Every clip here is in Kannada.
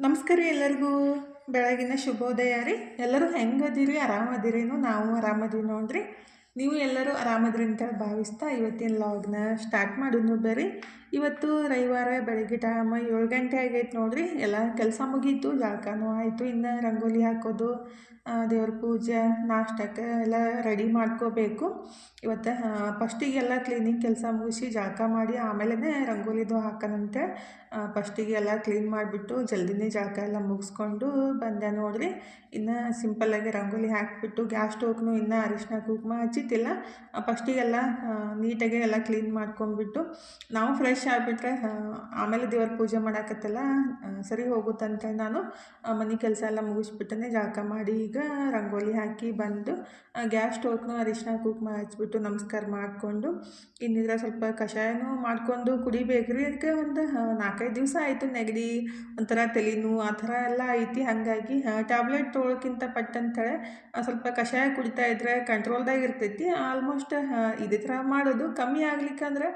ನಮಸ್ಕಾರ ಎಲ್ಲರಿಗೂ. ಬೆಳಗಿನ ಶುಭೋದಯ ರೀ. ಎಲ್ಲರೂ ಹೆಂಗದಿರಿ ಆರಾಮದಿರೇನು ನಾವು ಆರಾಮದಿವಿ ನೋಡ್ರಿ. ನೀವು ಎಲ್ಲರೂ ಆರಾಮದ್ರಿ ಅಂತೇಳಿ ಭಾವಿಸ್ತಾ ಇವತ್ತಿನ ಲಾಗ್ನ ಸ್ಟಾರ್ಟ್ ಮಾಡೋದು ಬರ್ರಿ. ಇವತ್ತು ರವಿವಾರ ಬೆಳಗ್ಗೆ ಟೈಮ್ ಏಳು ಗಂಟೆ ಆಗೈತೆ ನೋಡ್ರಿ. ಎಲ್ಲ ಕೆಲಸ ಮುಗೀತು, ಜಳಕನೂ ಆಯಿತು. ಇನ್ನು ರಂಗೋಲಿ ಹಾಕೋದು ದೇವ್ರ ಪೂಜೆ, ನಾಷ್ಟಕ್ಕೆ ಎಲ್ಲ ರೆಡಿ ಮಾಡ್ಕೋಬೇಕು. ಇವತ್ತು ಫಸ್ಟಿಗೆಲ್ಲ ಕ್ಲೀನಿಂಗ್ ಕೆಲಸ ಮುಗಿಸಿ ಜಳಕ ಮಾಡಿ ಆಮೇಲೆ ರಂಗೋಲಿದು ಹಾಕೋಣಂತೆ ಫಸ್ಟಿಗೆ ಎಲ್ಲ ಕ್ಲೀನ್ ಮಾಡಿಬಿಟ್ಟು ಜಲ್ದಿನೇ ಜಳಕ ಎಲ್ಲ ಮುಗಿಸ್ಕೊಂಡು ಬಂದೆ ನೋಡಿರಿ. ಇನ್ನು ಸಿಂಪಲ್ಲಾಗಿ ರಂಗೋಲಿ ಹಾಕಿಬಿಟ್ಟು ಗ್ಯಾಸ್ ಸ್ಟೋವ್ನು ಇನ್ನು ಅರಿಶಿನ ಕುಂಕುಮ ಹಚ್ಚಿತ್ತಿಲ್ಲ ಫಸ್ಟಿಗೆಲ್ಲ ನೀಟಾಗಿ ಎಲ್ಲ ಕ್ಲೀನ್ ಮಾಡ್ಕೊಂಡ್ಬಿಟ್ಟು ನಾವು ಫ್ರೆಶ್ ಆಗಿಬಿಟ್ರೆ ಆಮೇಲೆ ದೇವ್ರ ಪೂಜೆ ಮಾಡಾಕತ್ತಲ್ಲ ಸರಿ ಹೋಗುತ್ತಂತ ನಾನು ಮನೆ ಕೆಲಸ ಎಲ್ಲ ಮುಗಿಸ್ಬಿಟ್ಟನೆ ಜಾಕ ಮಾಡಿ ಈಗ ರಂಗೋಲಿ ಹಾಕಿ ಬಂದು ಗ್ಯಾಸ್ ಸ್ಟೋವ್ನು ಅರಿಶಿನ ಕುಕ್ಮ ಹಚ್ಬಿಟ್ಟು ನಮಸ್ಕಾರ ಮಾಡಿಕೊಂಡು, ಇನ್ನಿದ್ರೆ ಸ್ವಲ್ಪ ಕಷಾಯನೂ ಮಾಡಿಕೊಂಡು ಕುಡಿಬೇಕು ರೀ ಅದಕ್ಕೆ ಒಂದು ನಾಲ್ಕೈದು ದಿವಸ ಆಯಿತು ನೆಗಡಿ, ಒಂಥರ ತಲೆನೋವು, ಆ ಥರ ಎಲ್ಲ ಐತಿ. ಹಾಗಾಗಿ ಟ್ಯಾಬ್ಲೆಟ್ ತೊಗೊಳಕ್ಕಿಂತ ಪಟ್ಟಂತೇಳೆ ಸ್ವಲ್ಪ ಕಷಾಯ ಕುಡಿತಾ ಇದ್ರೆ ಕಂಟ್ರೋಲ್ದಾಗ ಇರ್ತೈತಿ. ಆಲ್ಮೋಸ್ಟ್ ಇದೇ ಥರ ಮಾಡೋದು. ಕಮ್ಮಿ ಆಗ್ಲಿಕ್ಕಂದ್ರೆ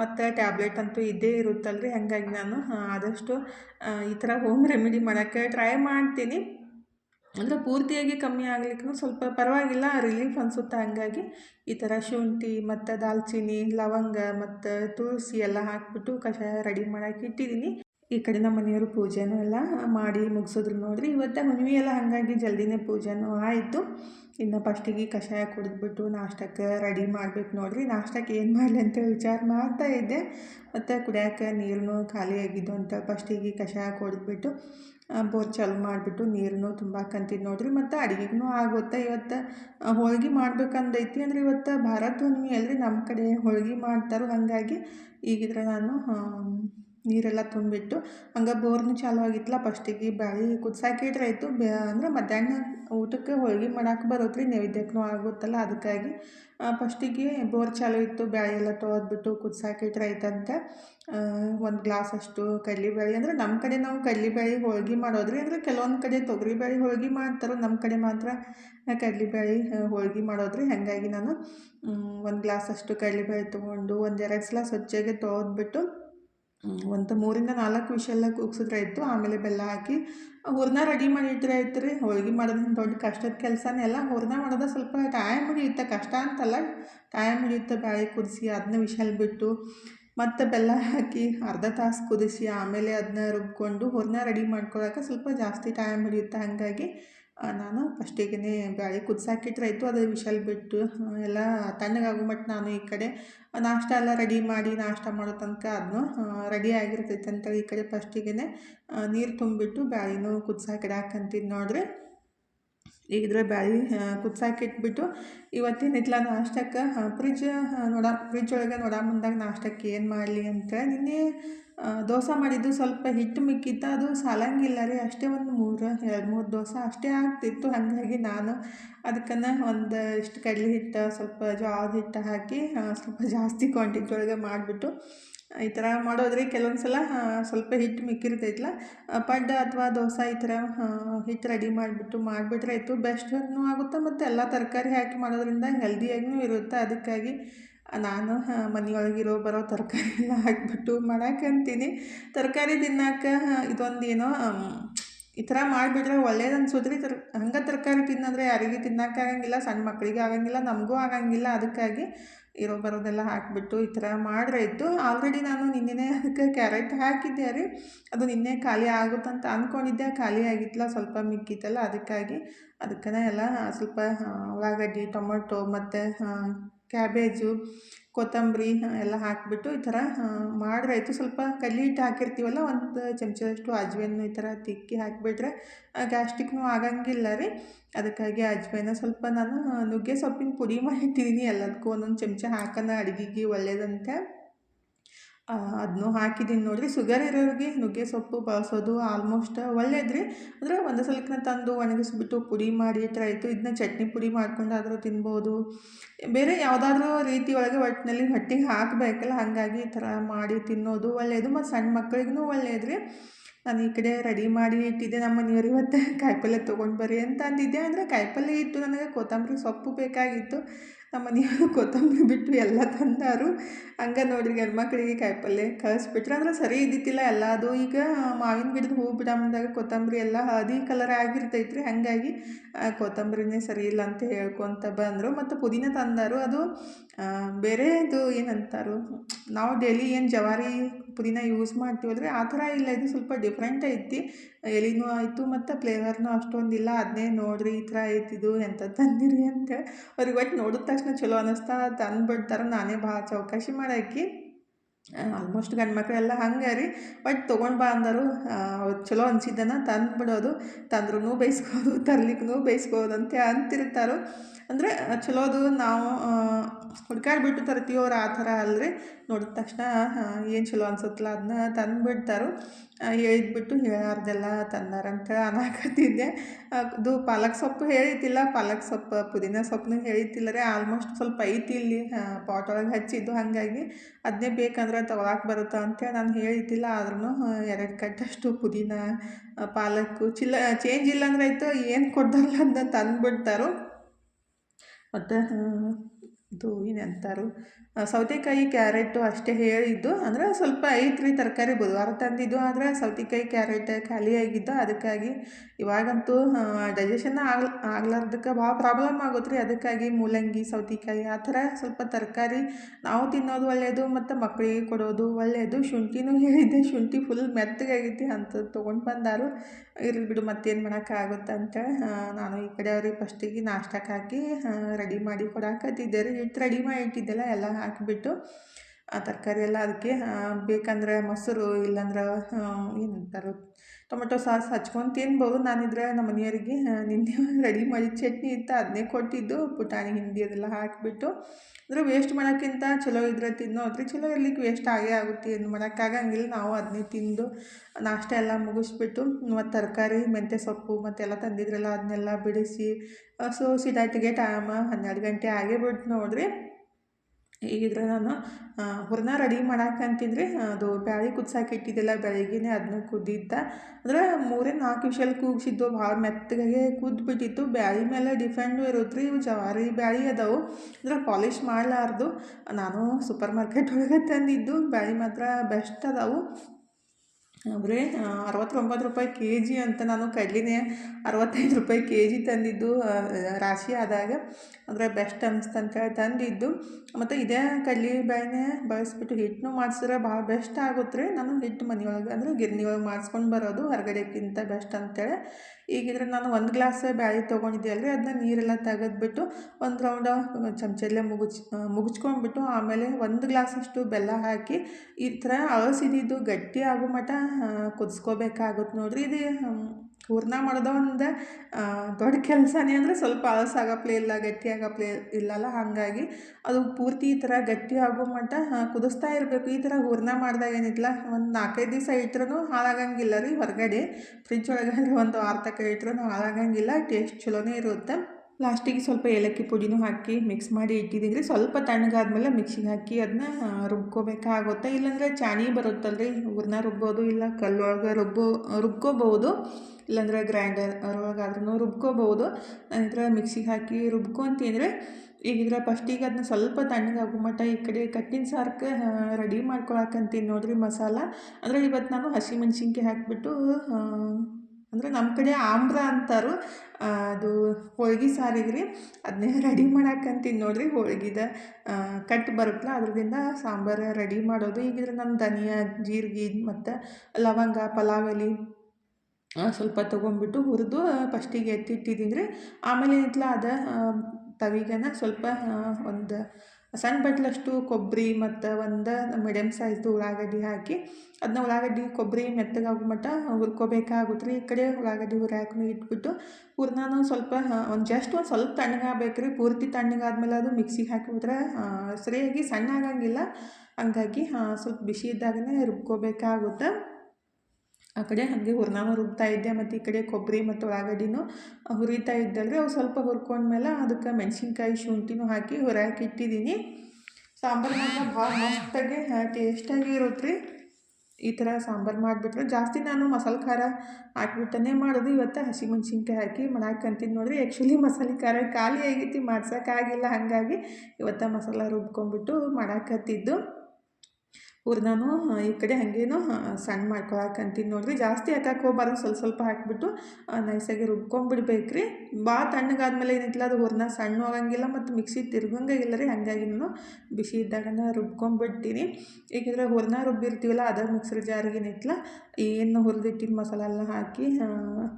ಮತ್ತು ಟ್ಯಾಬ್ಲೆಟ್ ಅಂತೂ ಇದ್ದೇ ಇರುತ್ತಲ್ರಿ. ಹಾಗಾಗಿ ನಾನು ಆದಷ್ಟು ಈ ಥರ ಹೋಮ್ ರೆಮಿಡಿ ಮಾಡೋಕ್ಕೆ ಟ್ರೈ ಮಾಡ್ತೀನಿ. ಅಂದರೆ ಪೂರ್ತಿಯಾಗಿ ಕಮ್ಮಿ ಆಗಲಿಕ್ಕೂ ಸ್ವಲ್ಪ ಪರವಾಗಿಲ್ಲ ರಿಲೀಫ್ ಅನಿಸುತ್ತೆ ಹಾಗಾಗಿ. ಈ ಥರ ಶುಂಠಿ ಮತ್ತು ದಾಲ್ಚಿನ್ನಿ, ಲವಂಗ ಮತ್ತು ತುಳಸಿ ಎಲ್ಲ ಹಾಕಿಬಿಟ್ಟು ಕಷಾಯ ರೆಡಿ ಮಾಡೋಕೆ ಇಟ್ಟಿದ್ದೀನಿ. ಈ ಕಡೆ ನಮ್ಮ ಮನೆಯವರು ಪೂಜೆನೂ ಎಲ್ಲ ಮಾಡಿ ಮುಗಿಸಿದ್ರು ನೋಡಿರಿ. ಇವತ್ತು ಹುಣ್ಣಿಮೆ ಎಲ್ಲ ಹಾಗಾಗಿ ಜಲ್ದಿನೇ ಪೂಜೆನೂ ಆಯಿತು. ಇನ್ನು ಫಸ್ಟಿಗೆ ಕಷಾಯ ಕುಡಿದ್ಬಿಟ್ಟು ನಾಷ್ಟಕ್ಕೆ ರೆಡಿ ಮಾಡ್ಬೇಕು ನೋಡಿರಿ. ನಾಷ್ಟಕ್ಕೆ ಏನು ಮಾಡಲಿ ಅಂತ ವಿಚಾರ ಮಾಡ್ತಾ ಇದ್ದೆ. ಮತ್ತು ಕುಡಿಯೋಕೆ ನೀರನ್ನು ಖಾಲಿ ಆಗಿದ್ದು ಅಂತ ಫಸ್ಟಿಗೆ ಕಷಾಯ ಕುಡಿದ್ಬಿಟ್ಟು ಬೋರ್ ಚಾಲು ಮಾಡಿಬಿಟ್ಟು ನೀರನ್ನು ಕಂತಿದ್ದು ನೋಡಿರಿ. ಮತ್ತು ಅಡುಗೆಗೂ ಆಗುತ್ತೆ. ಇವತ್ತು ಹೋಳ್ಗೆ ಮಾಡ್ಬೇಕಂದೈತಿ ಅಂದರೆ ಇವತ್ತು ಭಾರತ ಹುಣ್ಣಿಮೆ ಅಲ್ರಿ. ನಮ್ಮ ಕಡೆ ಹೋಳ್ಗೆ ಮಾಡ್ತಾರೋ ಹಾಗಾಗಿ ಈಗಿದ್ರೆ ನಾನು ನೀರೆಲ್ಲ ತುಂಬಿಟ್ಟು, ಹಂಗೆ ಬೋರ್ನು ಚಾಲು ಆಗಿತ್ತಲ್ಲ ಫಸ್ಟಿಗೆ ಬ್ಯಾಳಿ ಕುದಿಸಾಕಿಟ್ರಾಯ್ತು ಬೇ, ಅಂದ್ರೆ ಮಧ್ಯಾಹ್ನ ಊಟಕ್ಕೆ ಹೋಳ್ಗೆ ಮಾಡಕ್ಕೆ ಬರುತ್ತೆ ರೀ ನೈವೇದ್ಯಕ್ಕೂ ಆಗುತ್ತಲ್ಲ, ಅದಕ್ಕಾಗಿ ಫಸ್ಟಿಗೆ ಬೋರ್ ಚಾಲು ಇತ್ತು, ಬ್ಯಾಳೆ ಎಲ್ಲ ತೊಳೆದ್ಬಿಟ್ಟು ಕುದ್ಸಾಕಿಟ್ರೆ ಆಯ್ತಂತೆ. ಒಂದು ಗ್ಲಾಸ್ ಅಷ್ಟು ಕಡ್ಲಿಬೇಳೆ ಅಂದರೆ ನಮ್ಮ ಕಡೆ ನಾವು ಕಡ್ಲಿಬೇಳೆ ಹೋಳ್ಗೆ ಮಾಡೋದ್ರಿ, ಅಂದ್ರೆ ಕೆಲವೊಂದು ಕಡೆ ತೊಗರಿಬೇಳೆ ಹೋಳ್ಗೆ ಮಾಡ್ತಾರೆ ನಮ್ಮ ಕಡೆ ಮಾತ್ರ ಕಡ್ಲಿಬೇಳೆ ಹೋಳ್ಗೆ ಮಾಡೋದ್ರಿ. ಹಾಗಾಗಿ ನಾನು ಒಂದು ಗ್ಲಾಸ್ ಅಷ್ಟು ಕಡ್ಲೆಬೇಳೆ ತೊಗೊಂಡು ಒಂದೆರಡು ಸಲ ಸ್ವಚ್ಛಗೆ ತೊಳೆದ್ಬಿಟ್ಟು ಒಂದು ಮೂರಿಂದ ನಾಲ್ಕು ವಿಷೆಲ್ಲ ಕೂಗ್ಸಿದ್ರೆ ಇತ್ತು ಆಮೇಲೆ ಬೆಲ್ಲ ಹಾಕಿ ಹೂರಣ ರೆಡಿ ಮಾಡಿ ಇಟ್ಟರೆ ಆಯ್ತು ರೀ ಹೋಳ್ಗೆ ಮಾಡೋದು ದೊಡ್ಡ ಕಷ್ಟದ ಕೆಲಸನೇ ಅಲ್ಲ, ಹೂರ್ಣ ಮಾಡೋದು ಸ್ವಲ್ಪ ಟೈಮ್ ಹಿಡಿಯುತ್ತೆ ಕಷ್ಟ ಅಂತಲ್ಲ ಟೈಮ್ ಹಿಡಿಯುತ್ತೆ ಬ್ಯಾಳೆ ಕುದಿಸಿ ಅದನ್ನ ವಿಷಲ್ ಬಿಟ್ಟು ಮತ್ತು ಬೆಲ್ಲ ಹಾಕಿ ಅರ್ಧ ತಾಸು ಕುದಿಸಿ ಆಮೇಲೆ ಅದನ್ನ ರುಬ್ಕೊಂಡು ಹೂರ್ಣ ರೆಡಿ ಮಾಡ್ಕೊಳಕ್ಕೆ ಸ್ವಲ್ಪ ಜಾಸ್ತಿ ಟೈಮ್ ಹಿಡಿಯುತ್ತೆ ಹಾಗಾಗಿ ನಾನು ಫಸ್ಟಿಗೆ ಗಾಳಿ ಕುದ್ಸಾಕಿಟ್ರೆ ಆಯಿತು, ಅದು ವಿಶಲ್ ಬಿಟ್ಟು ಎಲ್ಲ ತಣ್ಣಗಾಗೋ ಮಟ್ಟ ನಾನು ಈ ಕಡೆ ನಾಷ್ಟ ಎಲ್ಲ ರೆಡಿ ಮಾಡಿ ನಾಷ್ಟ ಮಾಡೋ ತನಕ ಅದನ್ನು ರೆಡಿ ಆಗಿರ್ತೈತೆ ಅಂತೇಳಿ ಈ ಕಡೆ ಫಸ್ಟಿಗೆ ನೀರು ತುಂಬಿಟ್ಟು ಬ್ಯಾಳಿನೂ ಕುದ್ಸಾಕಿಡಾಕಂತೀನಿ ನೋಡಿರಿ. ಇದ್ರ ಬ್ಯಾಳಿ ಕುದ್ಸಾಕಿಟ್ಬಿಟ್ಟು ಇವತ್ತಿನ ಇತ್ಲ ನಾಷ್ಟಕ್ಕೆ ಫ್ರಿಜ್ ನೋಡ ಫ್ರಿಜ್ ಒಳಗೆ ನೋಡ ಮುಂದಾಗ ನಾಷ್ಟಕ್ಕೆ ಏನು ಮಾಡಲಿ ಅಂತೇಳಿ ನಿನ್ನೆ ದೋಸೆ ಮಾಡಿದ್ದು ಸ್ವಲ್ಪ ಹಿಟ್ಟು ಮಿಕ್ಕಿತ್ತು, ಅದು ಸಾಲಂಗಿಲ್ಲ ರೀ, ಅಷ್ಟೇ ಒಂದು ಮೂರು, ಎರಡು ಮೂರು ದೋಸೆ ಅಷ್ಟೇ ಆಗ್ತಿತ್ತು, ಹಾಗಾಗಿ ನಾನು ಅದಕ್ಕನ್ನು ಒಂದು ಇಷ್ಟು ಕಡಲೆ ಹಿಟ್ಟು, ಸ್ವಲ್ಪ ಜೋಳದ ಹಿಟ್ಟು ಹಾಕಿ ಸ್ವಲ್ಪ ಜಾಸ್ತಿ ಕ್ವಾಂಟಿಟಿ ಒಳಗೆ ಮಾಡಿಬಿಟ್ಟು ಈ ಥರ ಮಾಡೋದ್ರಿ. ಕೆಲವೊಂದು ಸಲ ಸ್ವಲ್ಪ ಹಿಟ್ಟು ಮಿಕ್ಕಿರ್ತೈತಲ್ಲ ಪಡ್ಡ ಅಥವಾ ದೋಸೆ ಈ ಥರ ಹಿಟ್ಟು ರೆಡಿ ಮಾಡಿಬಿಟ್ಟು ಮಾಡಿಬಿಟ್ರೆ ಆಯಿತು. ಬೆಸ್ಟೂ ಆಗುತ್ತೆ ಮತ್ತು ಎಲ್ಲ ತರಕಾರಿ ಹಾಕಿ ಮಾಡೋದ್ರಿಂದ ಹೆಲ್ದಿಯಾಗಿಯೂ ಇರುತ್ತೆ. ಅದಕ್ಕಾಗಿ ನಾನು ಮನೆಯೊಳಗಿರೋ ಬರೋ ತರಕಾರಿ ಎಲ್ಲ ಹಾಕಿಬಿಟ್ಟು ಮಾಡಕ್ಕಂತೀನಿ ತರಕಾರಿ ತಿನ್ನಕ್ಕೆ ಇದೊಂದು ಏನೋ ಈ ಥರ ಮಾಡಿಬಿಟ್ರೆ ಒಳ್ಳೇದು ಅನ್ಸುತ್ತೆ ರೀ ತರ್, ಹಂಗೆ ತರಕಾರಿ ತಿನ್ನಂದ್ರೆ ಯಾರಿಗೆ ತಿನ್ನಕ್ಕೆ ಆಗಂಗಿಲ್ಲ, ಸಣ್ಣ ಮಕ್ಕಳಿಗೆ ಆಗಂಗಿಲ್ಲ, ನಮಗೂ ಆಗಂಗಿಲ್ಲ, ಅದಕ್ಕಾಗಿ ಇರೋ ಬರೋದೆಲ್ಲ ಹಾಕಿಬಿಟ್ಟು ಈ ಥರ ಮಾಡ್ರಾಯ್ತು ಆಲ್ರೆಡಿ ನಾನು ನಿನ್ನೆನೇ ಅದಕ್ಕೆ ಕ್ಯಾರೆಟ್ ಹಾಕಿದ್ದೆ ರೀ. ಅದು ನಿನ್ನೆ ಖಾಲಿ ಆಗುತ್ತಂತ ಅಂದ್ಕೊಂಡಿದ್ದೆ ಖಾಲಿ ಆಗಿತ್ತಲ್ಲ, ಸ್ವಲ್ಪ ಮಿಕ್ಕಿತ್ತಲ್ಲ, ಅದಕ್ಕಾಗಿ ಅದಕ್ಕನೇ ಎಲ್ಲ ಸ್ವಲ್ಪ ಉಳ್ಳಾಗಡ್ಡಿ, ಟೊಮೊಟೊ ಮತ್ತು ಕ್ಯಾಬೇಜು ಕೊತ್ತಂಬರಿ ಎಲ್ಲ ಹಾಕಿಬಿಟ್ಟು ಈ ಥರ ಮಾಡ್ರಾಯ್ತು ಸ್ವಲ್ಪ ಕಲ್ಲಿ ಹಿಟ್ಟು ಹಾಕಿರ್ತೀವಲ್ಲ, ಒಂದು ಚಮಚದಷ್ಟು ಅಜ್ವೇನು ಈ ಥರ ತಿಕ್ಕಿ ಹಾಕಿಬಿಟ್ರೆ ಗ್ಯಾಸ್ಟಿಕ್ನೂ ಆಗಂಗಿಲ್ಲ ರೀ. ಅದಕ್ಕಾಗಿ ಅಜ್ವೈನ ಸ್ವಲ್ಪ ನಾನು ನುಗ್ಗೆ ಸೊಪ್ಪಿನ ಪುಡಿ ಮಾಡಿಟ್ಟಿದ್ದೀನಿ ಎಲ್ಲದಕ್ಕೂ. ಒಂದೊಂದು ಚಮಚ ಹಾಕೋಣ, ಅಡುಗೆಗೆ ಒಳ್ಳೇದಂತೆ. ಅದನ್ನೂ ಹಾಕಿದ್ದೀನಿ ನೋಡಿರಿ. ಸುಗರ್ ಇರೋರಿಗೆ ನುಗ್ಗೆ ಸೊಪ್ಪು, ಬಳಸೋದು ಆಲ್ಮೋಸ್ಟ್ ಒಳ್ಳೇದು ರೀ ಅಂದರೆ ಒಂದು ಸಲಕ್ಕೆ ತಂದು ಒಣಗಿಸ್ಬಿಟ್ಟು ಪುಡಿ ಮಾಡಿ ಆಯಿತು. ಇದನ್ನ ಚಟ್ನಿ ಪುಡಿ ಮಾಡ್ಕೊಂಡಾದರೂ ತಿನ್ಬೋದು. ಬೇರೆ ಯಾವುದಾದ್ರೂ ರೀತಿ ಒಳಗೆ ಒಟ್ಟಿನಲ್ಲಿ ಹೊಟ್ಟಿಗೆ ಹಾಕಬೇಕಲ್ಲ, ಹಾಗಾಗಿ ಈ ಥರ ಮಾಡಿ ತಿನ್ನೋದು ಒಳ್ಳೆಯದು ಮತ್ತು ಸಣ್ಣ ಮಕ್ಕಳಿಗೂ ಒಳ್ಳೆಯದ್ರಿ ನಾನು ಈ ಕಡೆ ರೆಡಿ ಮಾಡಿ ಇಟ್ಟಿದ್ದೆ. ನಮ್ಮ ಮನೆಯವ್ರು ಇವತ್ತು ಕಾಯಿಪಲ್ಯ ತೊಗೊಂಡು ಬರ್ರಿ ಅಂತ ಅಂದಿದ್ದೆ. ಅಂದರೆ ಕಾಯಿಪಲ್ಯ ಇತ್ತು ನನಗೆ. ಕೊತ್ತಂಬರಿ ಸೊಪ್ಪು ಬೇಕಾಗಿತ್ತು. ನಮ್ಮ ಮನೆಯವರು ಕೊತ್ತಂಬರಿ ಬಿಟ್ಟು ಎಲ್ಲ ತಂದಾರು. ಹಂಗೆ ನೋಡ್ರಿ ಗಂಡು ಮಕ್ಕಳಿಗೆ ಕಾಯಿಪಲ್ಯ ಕಳಿಸ್ಬಿಟ್ರೆ. ಅಂದ್ರೆ ಸರಿ ಇದ್ದಿತ್ತಿಲ್ಲ ಎಲ್ಲ ಅದು ಈಗ ಮಾವಿನ ಗಿಡದ ಹೂ ಬಿಡಂದಾಗ ಕೊತ್ತಂಬರಿ ಎಲ್ಲ ಹಳದಿ ಕಲರ್ ಆಗಿರ್ತೈತ್ರಿ. ಹಾಗಾಗಿ ಕೊತ್ತಂಬರಿನೇ ಸರಿ ಇಲ್ಲ ಅಂತ ಹೇಳ್ಕೊತ ಬಂದರು. ಮತ್ತು ಪುದೀನ ತಂದಾರು. ಅದು ಬೇರೆದು ಏನಂತಾರು? ನಾವು ಡೈಲಿ ಏನು ಜವಾರಿ ಪುದೀನ ಯೂಸ್ ಮಾಡ್ತೀವಲ್ರಿ ಆ ಥರ ಇಲ್ಲ, ಇದು ಸ್ವಲ್ಪ ಡಿಫ್ರೆಂಟ್ ಐತಿ. ಎಲಿನೂ ಆಯಿತು ಮತ್ತು ಫ್ಲೇವರ್ನೂ ಅಷ್ಟೊಂದಿಲ್ಲ ಅದನ್ನೇ ನೋಡಿರಿ ಈ ಥರ ಐತಿದು ಎಂತ ತಂದಿರಿ ಅಂತ. ಅವ್ರಿಗೆ ಒಟ್ಟು ನೋಡಿದ ತಕ್ಷಣ ಚಲೋ ಅನ್ನಿಸ್ತಾ ತಂದುಬಿಡ್ತಾರೆ, ನಾನೇ ಭಾಳ ಚೌಕಾಶಿ ಮಾಡಾಕಿ. ಆಲ್ಮೋಸ್ಟ್ ಗಂಡು ಮಕ್ಕಳೆಲ್ಲ ಹಂಗೆ ರೀ. ಬಟ್ ತೊಗೊಂಡು ಬಾ ಅಂದರು ಅವ್ರು ಚಲೋ ಅನ್ಸಿದ್ದನ ತಂದು ಬಿಡೋದು ತಂದ್ರೂ ಬೇಯಿಸ್ಕೋದು ತರ್ಲಿಕ್ಕೂ ಬೇಯಿಸ್ಕೋದು ಅಂತ ಅಂತಿರ್ತಾರೆ. ಅಂದರೆ ಚಲೋದು ನಾವು ಹುಡ್ಕಾಡ್ಬಿಟ್ಟು ಅವ್ರು ಆ ಥರ ಅಲ್ರಿ. ನೋಡಿದ ತಕ್ಷಣ ಏನು ಚಲೋ ಅನ್ಸುತ್ತಲ್ಲ ಅದನ್ನ ತಂದು ಬಿಡ್ತಾರೆ ಹೇಳಿದ್ಬಿಟ್ಟು ಹೇಳಾರ್ದೆಲ್ಲ ತಂದಾರಂತ ಅನ್ನಕತ್ತಿದ್ದೆ ಅದು ಪಾಲಕ್ ಸೊಪ್ಪು ಹೇಳಿದ್ದಿಲ್ಲ, ಪಾಲಕ್ ಸೊಪ್ಪು, ಪುದೀನ ಸೊಪ್ಪನ್ನು ಹೇಳಿತಿಲ್ಲ ರೀ ಆಲ್ಮೋಸ್ಟ್ ಸ್ವಲ್ಪ ಐತಿ ಇಲ್ಲಿ ಪಾಟ್ ಒಳಗೆ ಹಚ್ಚಿದ್ದು ಹಾಗಾಗಿ. ಅದನ್ನೇ ಬೇಕಂದ್ರೆ ತಗೊಳಕ್ಕೆ ಬರುತ್ತೆ ಅಂತೇಳಿ ನಾನು ಹೇಳಿದ್ದಿಲ್ಲ. ಆದ್ರೂ ಎರಡು ಕಟ್ಟಷ್ಟು ಪುದೀನ ಪಾಲಕ್ಕು ಚಿಲ್ಲ ಚೇಂಜ್ ಇಲ್ಲ ಅಂದ್ರೆ ಆಯಿತು, ಏನು ಕೊಡ್ತಾರಲ್ಲ ಅದನ್ನ ತಂದುಬಿಡ್ತಾರೋ. ಮತ್ತು ಇದು ಏನಂತಾರು ಆ, ಸೌತೆಕಾಯಿ ಕ್ಯಾರೆಟು ಅಷ್ಟೇ ಹೇಳಿದ್ದು. ಅಂದ್ರೆ ಸ್ವಲ್ಪ ಐತ್ರಿ ತರಕಾರಿ ಬುಧವಾರ ತಂದಿದ್ದು. ಆದರೆ ಸೌತೆಕಾಯಿ ಕ್ಯಾರೆಟ್ ಖಾಲಿಯಾಗಿದ್ದು. ಅದಕ್ಕಾಗಿ ಇವಾಗಂತೂ ಡೈಜೆಷನ್ ಆಗ್ಲ ಆಗ್ಲಾರ್ದಕ್ಕೆ ಭಾಳ ಪ್ರಾಬ್ಲಮ್ ಆಗುತ್ತೆ ರೀ. ಅದಕ್ಕಾಗಿ ಮೂಲಂಗಿ, ಸೌತೆಕಾಯಿ ಆ ಥರ ಸ್ವಲ್ಪ ತರಕಾರಿ ನಾವು ತಿನ್ನೋದು ಒಳ್ಳೆಯದು ಮತ್ತು ಮಕ್ಕಳಿಗೆ ಕೊಡೋದು ಒಳ್ಳೆಯದು ಶುಂಠಿನೂ ಹೇಳಿದ್ದೆ. ಶುಂಠಿ ಫುಲ್ ಮೆತ್ತಗಾಗೈತಿ ಅಂತ ತೊಗೊಂಡು ಬಂದಾರು. ಇರಲಿ ಬಿಡು, ಮತ್ತೇನು ಮಾಡೋಕ್ಕಾಗುತ್ತೆ ಅಂತ ನಾನು ಈ ಕಡೆ ಅವ್ರಿಗೆ ಫಸ್ಟಿಗೆ ನಾಷ್ಟಕ್ಕೆ ಹಾಕಿ ರೆಡಿ ಮಾಡಿ ಕೊಡಾಕತ್ತಿದ್ದೆ ರೀ. ಇಟ್ಟು ರೆಡಿ ಮಾಡಿ ಇಟ್ಟಿದ್ದೆಲ್ಲ ಎಲ್ಲ ಹಾಕಿಬಿಟ್ಟು ಆ ತರಕಾರಿ ಎಲ್ಲ ಅದಕ್ಕೆ ಬೇಕಂದ್ರೆ ಮೊಸರು, ಇಲ್ಲಾಂದ್ರೆ ಏನಂತಾರೆ, ಟೊಮೆಟೊ ಸಾಸ್ ಹಚ್ಕೊಂಡು ತಿನ್ಬೋದು. ನಾನಿದ್ರೆ ನಮ್ಮ ಮನೆಯವರಿಗೆ ನಿನ್ನೆ ರೆಡಿ ಮಾಡಿ ಚಟ್ನಿ ಇತ್ತು ಅದನ್ನೇ ಕೊಟ್ಟಿದ್ದು. ಪುಟಾಣಿ, ಹಿಂಡಿ ಅದೆಲ್ಲ ಹಾಕಿಬಿಟ್ಟು, ಅಂದರೆ ವೇಸ್ಟ್ ಮಾಡೋಕ್ಕಿಂತ ಚಲೋ ಇದ್ರೆ ತಿನ್ನೋದ್ರೆ ಚಲೋ ಇರ್ಲಿಕ್ಕೆ ವೇಸ್ಟ್ ಆಗೇ ಆಗುತ್ತೆ. ಏನು ಮಾಡೋಕ್ಕಾಗಂಗಿಲ್ಲ ನಾವು ಅದನ್ನೇ ತಿಂದು ನಾಷ್ಟ ಎಲ್ಲ ಮುಗಿಸ್ಬಿಟ್ಟು, ಮತ್ತು ತರಕಾರಿ, ಮೆಂತ್ಯ ಸೊಪ್ಪು ಮತ್ತೆಲ್ಲ ತಂದಿದ್ರಲ್ಲ, ಅದನ್ನೆಲ್ಲ ಬಿಡಿಸಿ ಸೊ ಟೈಮ್ ಹನ್ನೆರಡು ಗಂಟೆ ಆಗೇ ಬಿಟ್ಟು ನೋಡ್ರಿ. ಈಗಿದ್ರೆ ನಾನು ಹುರ್ನಾ ರೆಡಿ ಮಾಡಾಕಂತಿದ್ರಿ ಅದು ಬ್ಯಾಳಿ ಕುದ್ಸಾಕೆ ಇಟ್ಟಿದ್ದೆಲ್ಲ ಬೆಳಗ್ಗೆನೇ ಅದನ್ನ ಕುದ್ದಿದ್ದ. ಅಂದ್ರೆ ಮೂರೇ ನಾಲ್ಕು ವಿಷಲ್ ಕೂಗಿಸಿದ್ದು, ಭಾಳ ಮೆತ್ತಗೆ ಕುದ್ದುಬಿಟ್ಟಿತ್ತು ಬ್ಯಾಳಿ ಮೇಲೆ ಡಿಫೆಂಡು ಇರುತ್ತೆ ಇವು ಜವಾರಿ ಬ್ಯಾಳಿ ಅದಾವು. ಅಂದ್ರೆ ಪಾಲಿಶ್ ಮಾಡಲಾರ್ದು. ನಾನು ಸೂಪರ್ ಮಾರ್ಕೆಟ್ ಒಳಗೆ ತಂದಿದ್ದು, ಬ್ಯಾಳಿ ಮಾತ್ರ ಬೆಸ್ಟ್ ಅದಾವು. ಬರೀ ಅರವತ್ತೊಂಬತ್ತು ರೂಪಾಯಿ ಕೆ ಜಿ ಅಂತ ನಾನು ಕಡ್ಲಿನೇ ಅರವತ್ತೈದು ರೂಪಾಯಿ ಕೆ ಜಿ ತಂದಿದ್ದು ರಾಶಿ ಆದಾಗ. ಅಂದರೆ, ಬೆಸ್ಟ್ ಅನಿಸ್ತಂತೇಳಿ ತಂದಿದ್ದು. ಮತ್ತು ಇದೇ ಕಡ್ಲಿ ಬೇಳೆನೇ ಬಳಸ್ಬಿಟ್ಟು ಹಿಟ್ಟನ್ನು ಮಾಡಿಸಿದ್ರೆ ಭಾಳ ಬೆಸ್ಟ್ ಆಗುತ್ತೆ ರೀ. ನಾನು ಹಿಟ್ಟು ಮನೆಯೊಳಗೆ, ಅಂದರೆ ಗಿರ್ನಿ ಒಳಗೆ ಮಾಡಿಸ್ಕೊಂಡು ಬರೋದು ಹೊರಗಡೆಕ್ಕಿಂತ ಬೆಸ್ಟ್ ಅಂತೇಳಿ. ಈಗಿದ್ರೆ ನಾನು ಒಂದು ಗ್ಲಾಸ್ ಬ್ಯಾಳಿ ತೊಗೊಂಡಿದ್ದೆ ರೀ ಅದನ್ನ ನೀರೆಲ್ಲ ತೆಗೆದ್ಬಿಟ್ಟು ಒಂದು ರೌಂಡ್ ಚಮಚಲ್ಲೇ ಮುಗುಚ್ ಮುಗಿಸ್ಕೊಂಡ್ಬಿಟ್ಟು ಆಮೇಲೆ ಒಂದು ಗ್ಲಾಸಷ್ಟು ಬೆಲ್ಲ ಹಾಕಿ ಈ ಥರ ಅಳಸಿದಿದ್ದು ಗಟ್ಟಿ ಆಗೋ ಮಟ್ಟ ಕುದಿಸ್ಕೋಬೇಕಾಗುತ್ತೆ ನೋಡ್ರಿ. ಇದು ಹೂರ್ಣ ಮಾಡೋದು ಒಂದು ದೊಡ್ಡ ಕೆಲಸನೇ ಅಂದರೆ ಸ್ವಲ್ಪ ಅಳಸಾಗಪ್ಲೇ ಇಲ್ಲ ಗಟ್ಟಿ ಆಗಪ್ಲೆ ಇಲ್ಲಲ್ಲ, ಹಾಗಾಗಿ ಅದು ಪೂರ್ತಿ ಈ ಥರ ಗಟ್ಟಿ ಆಗೋ ಮಟ್ಟ ಕುದಿಸ್ತಾ ಇರಬೇಕು. ಈ ಥರ ಹೂರ್ಣ ಮಾಡಿದಾಗ ಏನಿಲ್ಲ ಒಂದು ನಾಲ್ಕೈದು ದಿವಸ ಇಟ್ರೂ ಹಾಳಾಗಂಗಿಲ್ಲ ರೀ ಹೊರಗಡೆ. ಫ್ರಿಜ್ ಒಳಗಡೆ ಒಂದು ವಾರ ತನಕ ಇಟ್ರೂ ಹಾಳಾಗಂಗಿಲ್ಲ ಟೇಸ್ಟ್ ಚಲೋನೇ ಇರುತ್ತೆ. ಲಾಸ್ಟಿಗೆ ಸ್ವಲ್ಪ ಏಲಕ್ಕಿ ಪುಡಿನೂ ಹಾಕಿ ಮಿಕ್ಸ್ ಮಾಡಿ ಇಟ್ಟಿದ್ದೀನಿ. ರೀ ಸ್ವಲ್ಪ ತಣ್ಣಗಾದ್ಮೇಲೆ ಮಿಕ್ಸಿಗೆ ಹಾಕಿ ಅದನ್ನ ರುಬ್ಕೋಬೇಕಾಗುತ್ತೆ? ಇಲ್ಲಾಂದರೆ ಚಾಣಿ ಬರುತ್ತಲ್ರಿ ಹೂರ್ಣ ರುಬ್ಬೋದು, ಇಲ್ಲ ಕಲ್ಲೊಳಗೆ ರುಬ್ಬೋ, ರುಬ್ಕೋಬಹುದು, ಇಲ್ಲಾಂದರೆ ಗ್ರೈಂಡರ್ ಒಳಗಾದ್ರೂ ರುಬ್ಕೋಬಹುದು. ನಂತರ ಮಿಕ್ಸಿಗೆ ಹಾಕಿ ರುಬ್ಕೊತೀನಿ ಈಗಿದ್ರೆ ಫಸ್ಟಿಗೆ ಅದನ್ನ ಸ್ವಲ್ಪ ತಣ್ಣಗಾಗೋ ಮಟ್ಟ ಈ ಕಡೆ ಕಟ್ಟಿನ ಸಾರ್ಗೆ ರೆಡಿ ಮಾಡ್ಕೊಳಕಂತೀನಿ ನೋಡ್ರಿ ಮಸಾಲ. ಅಂದರೆ ಇವತ್ತು ನಾನು ಹಸಿಮೆಣ್ಸಿನ್ಕಾಯಿ ಹಾಕಿಬಿಟ್ಟು ಅಂದರೆ ನಮ್ಮ ಕಡೆ ಆಮ್ರ ಅಂತಾರು ಅದು ಹೋಳ್ಗೆ ಸಾರಿಗೆ ರೀ ಅದನ್ನೇ ರೆಡಿ ಮಾಡಾಕಂತೀನಿ ನೋಡಿರಿ. ಹೋಳ್ಗಿದ ಕಟ್ ಬರುತ್ತಲ್ಲ ಅದರಿಂದ ಸಾಂಬಾರು ರೆಡಿ ಮಾಡೋದು. ಈಗಿದ್ರೆ ನಮ್ಮ ಧನಿಯಾ, ಜೀರಿಗೆ, ಮತ್ತು ಲವಂಗ, ಪಲಾವ್ ಎಲೆ ಸ್ವಲ್ಪ ತೊಗೊಂಡ್ಬಿಟ್ಟು ಹುರಿದು ಫಸ್ಟಿಗೆ ಎತ್ತಿಟ್ಟಿದ್ದೀನಿ ರೀ ಆಮೇಲೆ ಏನಿತ್ತಲ್ಲ ಅದು ತವಿಗನ ಸ್ವಲ್ಪ ಒಂದು ಸಣ್ಣ ಬಟ್ಲಷ್ಟು ಕೊಬ್ಬರಿ ಮತ್ತು ಒಂದು ಮೀಡಿಯಮ್ ಸೈಜ್ದು ಉಳ್ಳಾಗಡ್ಡಿ ಹಾಕಿ ಅದನ್ನ ಉಳ್ಳಾಗಡ್ಡಿ ಕೊಬ್ಬರಿ ಮೆತ್ತಗಾಗೋ ಮಟ್ಟ ಹುರ್ಕೋಬೇಕಾಗುತ್ತೆ ರೀ. ಈ ಕಡೆ ಉಳ್ಳಾಗಡ್ಡಿ ಹುರಿಯಾಕನು ಇಟ್ಬಿಟ್ಟು ಹುರ್ನಾನ ಸ್ವಲ್ಪ ಒಂದು ಜಸ್ಟ್ ಒಂದು ಸ್ವಲ್ಪ ತಣ್ಣಗಾಗಬೇಕು ರೀ. ಪೂರ್ತಿ ತಣ್ಣಗಾದ್ಮೇಲೆ ಅದು ಮಿಕ್ಸಿಗೆ ಹಾಕಿಬಿಟ್ರೆ ಸರಿಯಾಗಿ ಸಣ್ಣ ಆಗಂಗಿಲ್ಲ. ಹಂಗಾಗಿ ಸ್ವಲ್ಪ ಬಿಸಿ ಇದ್ದಾಗನೇ ರುಬ್ಕೋಬೇಕಾಗುತ್ತೆ. ಆ ಕಡೆ ಹಾಗೆ ಹುರ್ನಾಮ ರುಬ್ತಾ ಇದ್ದೆ, ಮತ್ತು ಈ ಕಡೆ ಕೊಬ್ಬರಿ ಮತ್ತು ಉಳ್ಳಾಗಡ್ಡಿನೂ ಹುರಿತಾ ಇದ್ದಲ್ರಿ. ಅವು ಸ್ವಲ್ಪ ಹುರ್ಕೊಂಡ್ಮೇಲೆ ಅದಕ್ಕೆ ಮೆಣಸಿನ್ಕಾಯಿ ಶುಂಠಿನೂ ಹಾಕಿ ಹುರಾಕಿ ಇಟ್ಟಿದ್ದೀನಿ. ಸಾಂಬಾರು ಮಾಡಿದ್ರೆ ಭಾಳ ಮಸ್ತಾಗಿ ಟೇಸ್ಟಾಗಿ ಇರುತ್ತೆ ರೀ ಈ ಥರ ಸಾಂಬಾರು ಮಾಡಿಬಿಟ್ರೆ ಜಾಸ್ತಿ ನಾನು ಮಸಾಲೆ ಖಾರ ಹಾಕಿಬಿಟ್ಟನೆ ಮಾಡೋದು. ಇವತ್ತು ಹಸಿಮೆಣ್ಸಿನ್ಕಾಯಿ ಹಾಕಿ ಮಾಡಾಕಂತೀನಿ ನೋಡಿರಿ. ಆ್ಯಕ್ಚುಲಿ ಮಸಾಲೆ ಖಾರ ಖಾಲಿ ಆಗೈತಿ ಮಾಡ್ಸೋಕ್ಕಾಗಿಲ್ಲ ಹಾಗಾಗಿ ಇವತ್ತು ಮಸಾಲ ರುಬ್ಕೊಂಡ್ಬಿಟ್ಟು ಮಾಡಾಕತ್ತಿದ್ದು ಹೂರ್ಣನೂ ಈ ಕಡೆ ಹಾಗೇನು ಸಣ್ಣ ಮಾಡ್ಕೊಳಕಂತೀನಿ ನೋಡಿರಿ. ಜಾಸ್ತಿ ಹಾಕಕ್ಕೆ ಹೋಗ್ಬಾರ್ದು, ಸ್ವಲ್ಪ ಸ್ವಲ್ಪ ಹಾಕಿಬಿಟ್ಟು ನೈಸಾಗಿ ರುಬ್ಕೊಂಬಿಡ್ಬೇಕು ರೀ ಭಾಳ ತಣ್ಣಗಾದ್ಮೇಲೆ ಏನಿತ್ತಲ್ಲ, ಅದು ಹೂರ್ಣ ಸಣ್ಣ ಹೋಗಂಗಿಲ್ಲ ಮತ್ತು ಮಿಕ್ಸಿ ತಿರ್ಗಂಗಿಲ್ಲ ರೀ ಹಾಗಾಗಿ ನಾನು ಬಿಸಿ ಇದ್ದಾಗ ರುಬ್ಕೊಂಡ್ಬಿಡ್ತೀನಿ ಏಕೆಂದರೆ ಹೂರ್ಣ ರುಬ್ಬಿರ್ತೀವಲ್ಲ, ಅದ ಮಿಕ್ಸರ್ ಜಾರಿಗೆ ಏನೈತಿಲ್ಲ ಏನು ಹುರಿದಿಟ್ಟಿನ ಮಸಾಲ ಎಲ್ಲ ಹಾಕಿ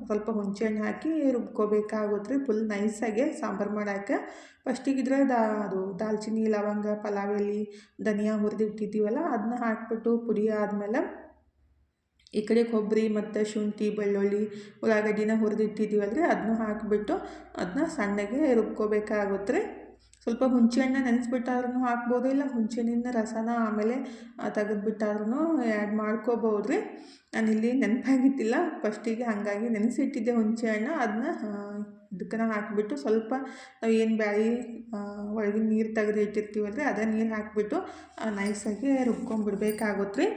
ಸ್ವಲ್ಪ ಹುಣಸೆ ಹಣ್ಣು ಹಾಕಿ ರುಬ್ಕೋಬೇಕಾಗುತ್ತೆ ರೀ ಫುಲ್ ನೈಸಾಗೆ ಸಾಂಬಾರು ಮಾಡೋಕ್ಕೆ. ಫಸ್ಟಿಗೆ ಇದ್ರೆ ದಾ, ಅದು ದಾಲ್ಚಿನ್ನಿ, ಲವಂಗ, ಪಲಾವ್ ಎಲೆ, ಧನಿಯಾ ಹುರಿದಿಟ್ಟಿದ್ದೀವಲ್ಲ ಅದನ್ನ ಹಾಕ್ಬಿಟ್ಟು ಪುಡಿ ಆದಮೇಲೆ ಈ ಕಡೆ ಕೊಬ್ಬರಿ ಮತ್ತು ಶುಂಠಿ, ಬೆಳ್ಳುಳ್ಳಿ, ಉಳ್ಳಾಗಡ್ಡಿನ ಹುರಿದಿಟ್ಟಿದ್ದೀವಲ್ಲ ರೀ ಅದನ್ನ ಹಾಕಿಬಿಟ್ಟು ಅದನ್ನ ಸಣ್ಣಗೆ ರುಬ್ಕೋಬೇಕಾಗುತ್ತೆ ರೀ. ಸ್ವಲ್ಪ ಹುಣಸೆಹಣ್ಣ ನೆನೆಸ್ಬಿಟ್ಟಾದ್ರೂ ಹಾಕ್ಬೋದು, ಇಲ್ಲ ಹುಣಸೆಹಣ್ಣಿನ ರಸನ ಆಮೇಲೆ ತೆಗೆದ್ಬಿಟ್ಟಾದ್ರೂ ಆ್ಯಡ್ ಮಾಡ್ಕೋಬೋದು ರೀ ನಾನಿಲ್ಲಿ ನೆನಪಾಗಿದ್ದಿಲ್ಲ ಫಸ್ಟಿಗೆ ಹಾಗಾಗಿ ನೆನೆಸಿಟ್ಟಿದ್ದೆ ಹುಣಸೆಹಣ್ಣು ಅದನ್ನ ಇದಕ್ಕನ ಹಾಕಿಬಿಟ್ಟು ಸ್ವಲ್ಪ ನಾವು ಏನು ಬ್ಯಾಳಿ ಒಳಗಿನ ನೀರು ತೆಗೆದು ಇಟ್ಟಿರ್ತೀವಲ್ರಿ, ಅದೇ ನೀರು ಹಾಕಿಬಿಟ್ಟು ನೈಸಾಗಿ ರುಬ್ಕೊಂಡ್ಬಿಡ್ಬೇಕಾಗುತ್ತೆ ರೀ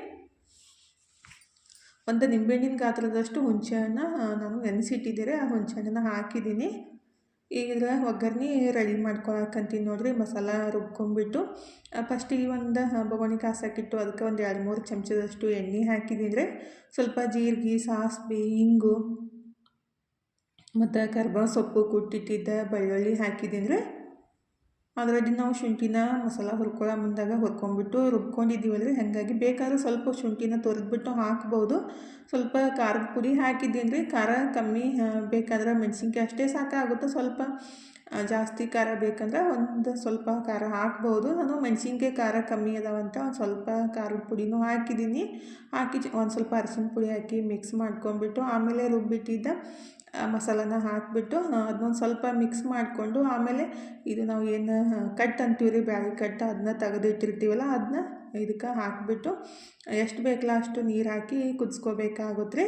ಒಂದು ನಿಂಬೆಹಣ್ಣಿನ ಗಾತ್ರದಷ್ಟು ಹುಣಸೆಹಣ್ಣ ನಾನು ನೆನೆಸಿಟ್ಟಿದ್ದೀರಿ, ಆ ಹುಣಸೆಹಣ್ಣನ್ನ ಹಾಕಿದ್ದೀನಿ. ಈಗ ಒಗ್ಗರಣೆ ರೆಡಿ ಮಾಡ್ಕೊಳಕಂತೀನಿ ನೋಡಿರಿ, ಮಸಾಲ ರುಬ್ಕೊಂಡ್ಬಿಟ್ಟು. ಫಸ್ಟಿಗೆ ಒಂದು ಬೊಗಣಿ ಕಾಸಾಕಿಟ್ಟು ಅದಕ್ಕೆ ಒಂದು ಎರಡು ಮೂರು ಚಮಚದಷ್ಟು ಎಣ್ಣೆ ಹಾಕಿದ್ದೀನಿ ಸ್ವಲ್ಪ ಜೀರಿಗೆ, ಸಾಸಿವೆ, ಇಂಗು, ಮತ್ತು ಕರ್ಬಾ ಸೊಪ್ಪು ಕುಟ್ಟಿಟ್ಟಿದ್ದ ಬೆಳ್ಳುಳ್ಳಿ ಹಾಕಿದ್ದೀನಿ ಅದರಲ್ಲಿ ನಾವು ಶುಂಠಿನ ಮಸಾಲ ಹುರ್ಕೊಳ್ಳೋ ಮುಂದಾಗ ಹುರ್ಕೊಂಡ್ಬಿಟ್ಟು ರುಬ್ಕೊಂಡಿದ್ದೀವಲ್ಲ ರೀ ಹಾಗಾಗಿ ಬೇಕಾದ್ರೆ ಸ್ವಲ್ಪ ಶುಂಠಿನ ತೊರೆದ್ಬಿಟ್ಟು ಹಾಕ್ಬೋದು. ಸ್ವಲ್ಪ ಖಾರದ ಪುಡಿ ಹಾಕಿದ್ದೀನಿ ರೀ ಖಾರ ಕಮ್ಮಿ ಬೇಕಾದ್ರೆ ಮೆಣಸಿನ್ಕಾಯಿ ಅಷ್ಟೇ ಸಾಕಾಗುತ್ತೆ. ಸ್ವಲ್ಪ ಜಾಸ್ತಿ ಖಾರ ಬೇಕಂದ್ರೆ ಒಂದು ಸ್ವಲ್ಪ ಖಾರ ಹಾಕ್ಬೋದು. ನಾನು ಮೆಣಸಿನ್ಕಾಯಿ ಖಾರ ಕಮ್ಮಿ ಅದಾವಂತ ಒಂದು ಸ್ವಲ್ಪ ಖಾರದ ಪುಡಿನೂ ಹಾಕಿದ್ದೀನಿ. ಹಾಕಿ ಒಂದು ಸ್ವಲ್ಪ ಅರಸಿನ ಪುಡಿ ಹಾಕಿ ಮಿಕ್ಸ್ ಮಾಡ್ಕೊಂಡ್ಬಿಟ್ಟು ಆಮೇಲೆ ರುಬ್ಬಿಟ್ಟಿದ್ದ ಮಸಾಲನ ಹಾಕಿಬಿಟ್ಟು ಅದನ್ನೊಂದು ಸ್ವಲ್ಪ ಮಿಕ್ಸ್ ಮಾಡಿಕೊಂಡು ಆಮೇಲೆ ಇದು ನಾವು ಏನು ಕಟ್ ಅಂತೀವಿ ರೀ ಬ್ಯಾಳಿ ಕಟ್ ಅದನ್ನ ತೆಗೆದಿಟ್ಟಿರ್ತೀವಲ್ಲ ಅದನ್ನ ಇದಕ್ಕೆ ಹಾಕಿಬಿಟ್ಟು, ಎಷ್ಟು ಬೇಕಲ್ಲ ಅಷ್ಟು ನೀರು ಹಾಕಿ ಕುದಿಸ್ಕೋಬೇಕಾಗುತ್ತೆ ರೀ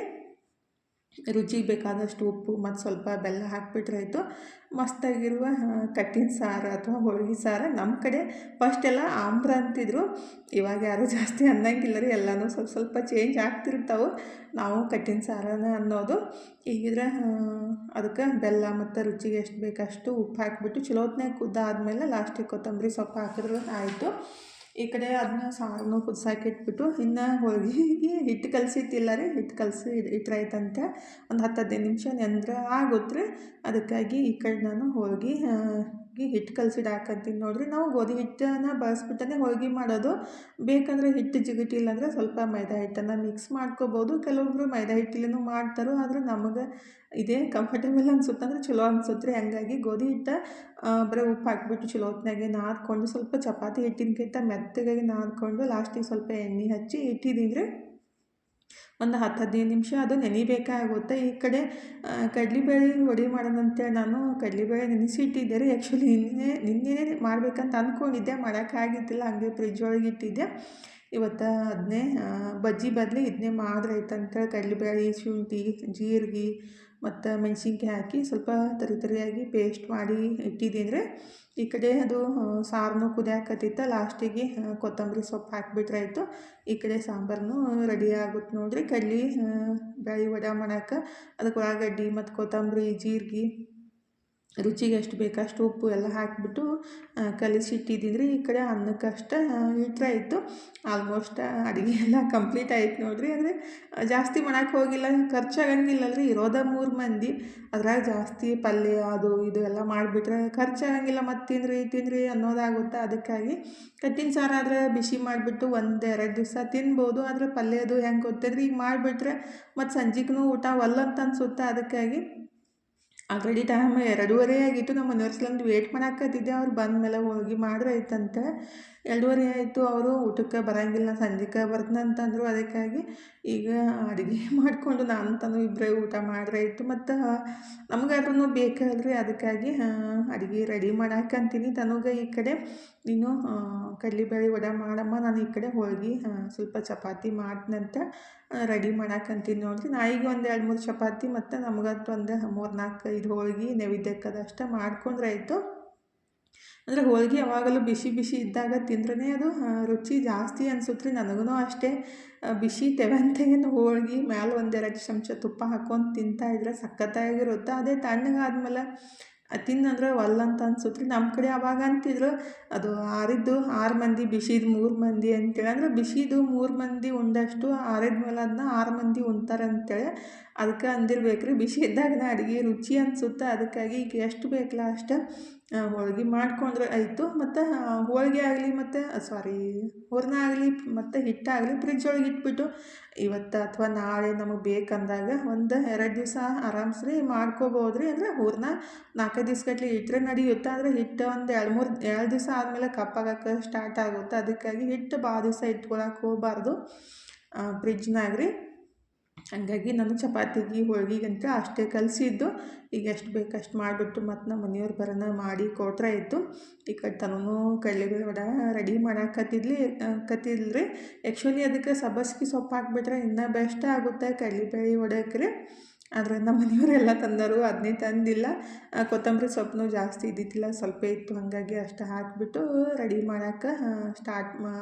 ರುಚಿಗೆ ಬೇಕಾದಷ್ಟು ಉಪ್ಪು ಮತ್ತು ಸ್ವಲ್ಪ ಬೆಲ್ಲ ಹಾಕಿಬಿಟ್ರೆ ಆಯಿತು. ಮಸ್ತಾಗಿರುವ ಕಟ್ಟಿನ ಸಾರು ಅಥವಾ ಹೋಳಿಗೆ ಸಾರು ನಮ್ಮ ಕಡೆ ಫಸ್ಟೆಲ್ಲ ಆಮ್ರ ಅಂತಿದ್ರು. ಇವಾಗ ಯಾರೂ ಜಾಸ್ತಿ ಅನ್ನಂಗಿಲ್ಲ ರೀ, ಎಲ್ಲನೂ ಸ್ವಲ್ಪ ಸ್ವಲ್ಪ ಚೇಂಜ್ ಆಗ್ತಿರ್ತಾವೆ. ನಾವು ಕಟ್ಟಿನ ಸಾರನ ಅನ್ನೋದು. ಈಗಿದ್ರೆ ಅದಕ್ಕೆ ಬೆಲ್ಲ ಮತ್ತು ರುಚಿಗೆ ಎಷ್ಟು ಬೇಕಷ್ಟು ಉಪ್ಪು ಹಾಕಿಬಿಟ್ಟು ಚಲೋತ್ನಾಗ ಕುದ್ದಾದ್ಮೇಲೆ ಲಾಸ್ಟಿಗೆ ಕೊತ್ತಂಬರಿ ಸೊಪ್ಪು ಹಾಕಿದ್ರು ಆಯಿತು. ಈ ಕಡೆ ಅದನ್ನ ಸಾರನ್ನು ಕುದಿಸಾಕಿ ಇಟ್ಬಿಟ್ಟು ಇನ್ನು ಹೋಳಿಗೆ ಹಿಟ್ಟು ಕಲಸಿತ್ತಿಲ್ಲ ರೀ. ಹಿಟ್ಟು ಕಲಸಿ ಇಟ್ರೆ ಆಯ್ತಂತೆ. ಒಂದು ಹತ್ತು ಹದಿನೈದು ನಿಮಿಷ ನೆಂದ್ರೆ ಆಗುತ್ತೆ ಅದಕ್ಕಾಗಿ ಈ ಕಡೆ ನಾನು ಹೋಳ್ಗೆ ಹಿಟ್ಟು ಕಲ್ಸಿಟ್ಟು ಹಾಕಂತೀನಿ ನೋಡಿರಿ. ನಾವು ಗೋಧಿ ಹಿಟ್ಟನ್ನು ಬಳಸ್ಬಿಟ್ಟೇ ಹೋಳ್ಗೆ ಮಾಡೋದು. ಬೇಕಂದರೆ ಹಿಟ್ಟು ಜಿಗಿಟಿ ಇಲ್ಲಾಂದರೆ ಸ್ವಲ್ಪ ಮೈದಾ ಹಿಟ್ಟನ್ನು ಮಿಕ್ಸ್ ಮಾಡ್ಕೋಬೋದು. ಕೆಲವೊಬ್ಬರು ಮೈದಾ ಹಿಟ್ಟಿಲೂ ಮಾಡ್ತಾರೆ, ಆದರೆ ನಮಗೆ ಇದೇ ಕಂಫರ್ಟೇಬಲ್ ಅನ್ಸುತ್ತೆ. ಅಂದರೆ ಚಲೋ ಅನ್ಸುತ್ತೆ ರೀ. ಹಂಗಾಗಿ ಗೋಧಿ ಹಿಟ್ಟು ಬರೀ ಉಪ್ಪು ಹಾಕ್ಬಿಟ್ಟು ಚಲೋ ಹೊತ್ತಿನಾಗೆ ನಾದ್ಕೊಂಡು ಸ್ವಲ್ಪ ಚಪಾತಿ ಹಿಟ್ಟಿನಕ್ಕಿಂತ ಮೆತ್ತಗಾಗಿ ನಾದ್ಕೊಂಡು ಲಾಸ್ಟಿಗೆ ಸ್ವಲ್ಪ ಎಣ್ಣೆ ಹಚ್ಚಿ ಇಟ್ಟಿದ್ದೀನಿ ರೀ. ಒಂದು ಹತ್ತು ಹದಿನೈದು ನಿಮಿಷ ಅದು ನೆನಿಬೇಕಾಗುತ್ತೆ. ಈ ಕಡೆ ಕಡ್ಲಿಬೇಳೆ ವಡೆ ಮಾಡೋಣಂತೇಳಿ ನಾನು ಕಡ್ಲಿಬೇಳೆ ನೆನೆಸಿಟ್ಟಿದ್ದೆ ರೀ ಆ್ಯಕ್ಚುಲಿ ನಿನ್ನೆ, ನಿನ್ನೆನೇ ಮಾಡಬೇಕಂತ ಅಂದ್ಕೊಂಡಿದ್ದೆ ಮಾಡೋಕ್ಕಾಗಿದ್ದಿಲ್ಲ ಹಂಗೆ ಫ್ರಿಜ್ ಒಳಗೆ ಇಟ್ಟಿದ್ದೆ. ಇವತ್ತು ಅದನ್ನೇ ಬಜ್ಜಿ ಬದಲು ಇದನ್ನೇ ಮಾಡ್ರೈತಂತೇಳಿ ಕಡ್ಲೆಬೇಳೆ, ಶುಂಠಿ, ಜೀರಿಗೆ ಮತ್ತು ಮೆಣಸಿನ್ಕಾಯಿ ಹಾಕಿ ಸ್ವಲ್ಪ ತರಿ ತರಿಯಾಗಿ ಪೇಸ್ಟ್ ಮಾಡಿ ಇಟ್ಟಿದ್ದೀನಿ. ರೀ ಈ ಕಡೆ ಅದು ಸಾರನ್ನು ಕುದಿಯಾಕತ್ತಿತ್ತು. ಲಾಸ್ಟಿಗೆ ಕೊತ್ತಂಬರಿ ಸೊಪ್ಪು ಹಾಕಿಬಿಟ್ರೆ ಆಯಿತು. ಈ ಕಡೆ ಸಾಂಬಾರನ್ನು ರೆಡಿ ಆಗುತ್ತೆ ನೋಡಿರಿ. ಕಡ್ಲೆ ಬ್ಯಾಳಿ ವಡೆ ಮಾಡಕ್ಕೆ. ಅದಕ್ಕೆ ಉಳ್ಳಾಗಡ್ಡಿ ಮತ್ತು ಕೊತ್ತಂಬರಿ, ಜೀರಿಗೆ. ರುಚಿಗೆ ಎಷ್ಟು ಬೇಕು ಅಷ್ಟು ಉಪ್ಪು ಎಲ್ಲ ಹಾಕಿಬಿಟ್ಟು ಕಲಿಸಿಟ್ಟಿದ್ದಿದ್ರಿ ಈ ಕಡೆ ಅನ್ನಕ್ಕಷ್ಟೇ ಇಟ್ಟರೆ ಆಯಿತು ಆಲ್ಮೋಸ್ಟ್ ಅಡುಗೆ ಎಲ್ಲ ಕಂಪ್ಲೀಟ್ ಆಯ್ತು ನೋಡಿರಿ. ಅಂದರೆ ಜಾಸ್ತಿ ಮಾಡೋಕ್ಕೆ ಹೋಗಿಲ್ಲ. ಖರ್ಚಾಗಂಗಿಲ್ಲ ರೀ ಇರೋದ ಮೂರು ಮಂದಿ. ಅದ್ರಾಗ ಜಾಸ್ತಿ ಪಲ್ಯ, ಅದು, ಇದು ಎಲ್ಲ ಮಾಡಿಬಿಟ್ರೆ ಖರ್ಚಾಗಂಗಿಲ್ಲ. ಮತ್ತು ತಿಂದ್ರಿ ತಿಂದ್ರಿ ಅನ್ನೋದಾಗುತ್ತೆ ಅದಕ್ಕಾಗಿ. ಕಟ್ಟಿನ ಆದ್ರೆ ಬಿಸಿ ಮಾಡಿಬಿಟ್ಟು ಒಂದು ಎರಡು ದಿವಸ ತಿನ್ಬೋದು. ಆದರೆ ಪಲ್ಯದು ಹೆಂಗೆ ಗೊತ್ತಂದ್ರೆ ಈಗ ಮಾಡಿಬಿಟ್ರೆ ಮತ್ತು ಸಂಜೆಗೂ ಊಟ ಒಲ್ಲಂತ ಅನ್ಸುತ್ತೆ ಅದಕ್ಕಾಗಿ. ಆಲ್ರೆಡಿ ಟೈಮ್ ಎರಡೂವರೆ ಆಗಿತ್ತು. ನಮ್ಮ ಮನೆಯವ್ರು ವೇಟ್ ಮಾಡಾಕತ್ತಿದ್ದೆ ಅವ್ರು ಬಂದ ಮೇಲೆ ಹೋಗಿ ಮಾಡ್ರೆ ಆಯ್ತಂತೆ ಎರಡೂವರೆ ಆಯಿತು, ಅವರು ಊಟಕ್ಕೆ ಬರೋಂಗಿಲ್ಲ. ಸಂಜೆಗೆ ಅಂತಂದರು ಅದಕ್ಕಾಗಿ ಈಗ ಅಡುಗೆ ಮಾಡಿಕೊಂಡು ನಾನು ತನು ಇಬ್ಬರೇ ಊಟ ಮಾಡಿದ್ರೆ ಆಯಿತು. ಮತ್ತು ನಮಗಾದ್ರೂ ಬೇಕಲ್ರಿ ಅದಕ್ಕಾಗಿ ಅಡುಗೆ ರೆಡಿ ಮಾಡಾಕಂತೀನಿ. ತನಗೆ ಈ ಕಡೆ ನೀನು ಕಡ್ಲೆಬೇಳೆ ವಡೆ ಮಾಡಮ್ಮ. ನಾನು ಈ ಕಡೆ ಹೋಗಿ ಸ್ವಲ್ಪ ಚಪಾತಿ ಮಾಡ್ತನಂತ ರೆಡಿ ಮಾಡಾಕಂತೀನಿ ನೋಡಿರಿ. ನಾಯಿಗೆ ಒಂದು ಎರಡು ಮೂರು ಚಪಾತಿ, ಮತ್ತು ನಮಗಂತೂ ಒಂದು ಮೂರು ನಾಲ್ಕು ಐದು ಹೋಳಿಗೆ, ನೈವೇದ್ಯಕ್ಕದಷ್ಟೇ ಮಾಡ್ಕೊಂಡ್ರೆ ಆಯಿತು. ಅಂದರೆ ಹೋಳ್ಗೆ ಯಾವಾಗಲೂ ಬಿಸಿ ಬಿಸಿ ಇದ್ದಾಗ ತಿಂದ್ರೇ ಅದು ರುಚಿ ಜಾಸ್ತಿ ಅನ್ಸುತ್ತೆ ರೀ. ನನಗೂ ಅಷ್ಟೇ. ಬಿಸಿ ತೆವಂತೆಗಿನ ಹೋಳ್ಗೆ, ಮ್ಯಾಲೆ ಒಂದೆರಡು ಚಮಚ ತುಪ್ಪ ಹಾಕ್ಕೊಂಡು ತಿಂತಾಯಿದ್ರೆ ಸಖತ್ತಾಗಿರುತ್ತೆ. ಅದೇ ತಣ್ಣಗಾದ್ಮೇಲೆ ತಿನ್ನಂದ್ರೆ ಒಲ್ಲಂತ ಅನ್ಸುತ್ತೆ ರೀ. ನಮ್ಮ ಕಡೆ ಅವಾಗ ಅಂತಿದ್ರು, ಅದು ಆರಿದ್ದು ಆರು ಮಂದಿ, ಬಿಸಿದು ಮೂರು ಮಂದಿ ಅಂತೇಳಿ. ಅಂದ್ರೆ ಬಿಸಿದು ಮೂರು ಮಂದಿ ಉಂಡಷ್ಟು ಆರಿದ ಮೇಲೆ ಅದನ್ನ ಆರು ಮಂದಿ ಉಣ್ತಾರೆ ಅಂತೇಳಿ. ಅದಕ್ಕೆ ಅಂದಿರ್ಬೇಕು ರೀ. ಬಿಸಿ ಇದ್ದಾಗನ ಅಡುಗೆ ರುಚಿ ಅನ್ಸುತ್ತೆ. ಅದಕ್ಕಾಗಿ ಈಗ ಎಷ್ಟು ಬೇಕಲ್ಲ ಅಷ್ಟು. ಹೋಳ್ಗೆ ಮಾಡಿಕೊಂಡ್ರೆ ಆಯಿತು. ಮತ್ತು ಹೋಳಿಗೆ ಆಗಲಿ ಮತ್ತು ಸಾರಿ ಹೂರ್ಣ ಆಗಲಿ, ಮತ್ತು ಹಿಟ್ಟಾಗಲಿ ಫ್ರಿಜ್ ಒಳಗೆ ಇಟ್ಬಿಟ್ಟು, ಇವತ್ತು ಅಥವಾ ನಾಳೆ ನಮಗೆ ಬೇಕಂದಾಗ ಒಂದು ಎರಡು ದಿವಸ ಮಾಡ್ಕೋಬೋದು ರೀ ಅಂದರೆ ಹೂರ್ಣ ನಾಲ್ಕೈದು ದಿವ್ಸಗಟ್ಲೆ ಇಟ್ಟರೆ ನಡೆಯುತ್ತೆ? ಆದರೆ ಹಿಟ್ಟು ಒಂದು ಎರಡು ಮೂರು, ಎರಡು ದಿವಸ ಆದಮೇಲೆ ಕಪ್ಪಾಗಕ್ಕೆ ಸ್ಟಾರ್ಟ್ ಆಗುತ್ತೆ. ಅದಕ್ಕಾಗಿ ಹಿಟ್ಟು ಭಾಳ ದಿವಸ ಇಟ್ಕೊಳಕ್ಕೆ ಹೋಗಬಾರ್ದು ಫ್ರಿಜ್ನಾಗ ರೀ. ಹಂಗಾಗಿ ನಾನು ಚಪಾತಿಗೆ ಹೋಳ್ಗಿಗಂತ ಅಷ್ಟೇ ಕಲಸಿದ್ದು. ಈಗ ಎಷ್ಟು ಬೇಕು ಅಷ್ಟು ಮಾಡಿಬಿಟ್ಟು ಮತ್ತು ನಮ್ಮ ಮನೆಯವ್ರು ಬರೋಣ ಮಾಡಿ ಕೊಟ್ರೆ ಇತ್ತು ಈ ಕಡೆ ತನೂ ಕಡಲೆಬೇಳೆ ವಡ ರೆಡಿ ಮಾಡಾಕತ್ತಿದ್ಲಿ ಕತ್ತಿದ್ಲಿ ಆ್ಯಕ್ಚುಲಿ ಅದಕ್ಕೆ ಸಬ್ಬಸ್ಗೆ ಸೊಪ್ಪು ಹಾಕ್ಬಿಟ್ರೆ ಇನ್ನೂ ಬೆಸ್ಟ್ ಆಗುತ್ತೆ ಕಡಲೆಬೇಳೆ ರೀ ಆದರೆ ನಮ್ಮ ಮನೆಯವರೆಲ್ಲ ತಂದರು ಅದನ್ನೇ ತಂದಿಲ್ಲ. ಕೊತ್ತಂಬರಿ ಸೊಪ್ಪು ಜಾಸ್ತಿ ಇದ್ದಿದ್ದಿಲ್ಲ, ಸ್ವಲ್ಪ ಇತ್ತು. ಹಾಗಾಗಿ ಅಷ್ಟು ಹಾಕಿಬಿಟ್ಟು ರೆಡಿ ಮಾಡೋಕೆ ಸ್ಟಾರ್ಟ್ ಮಾ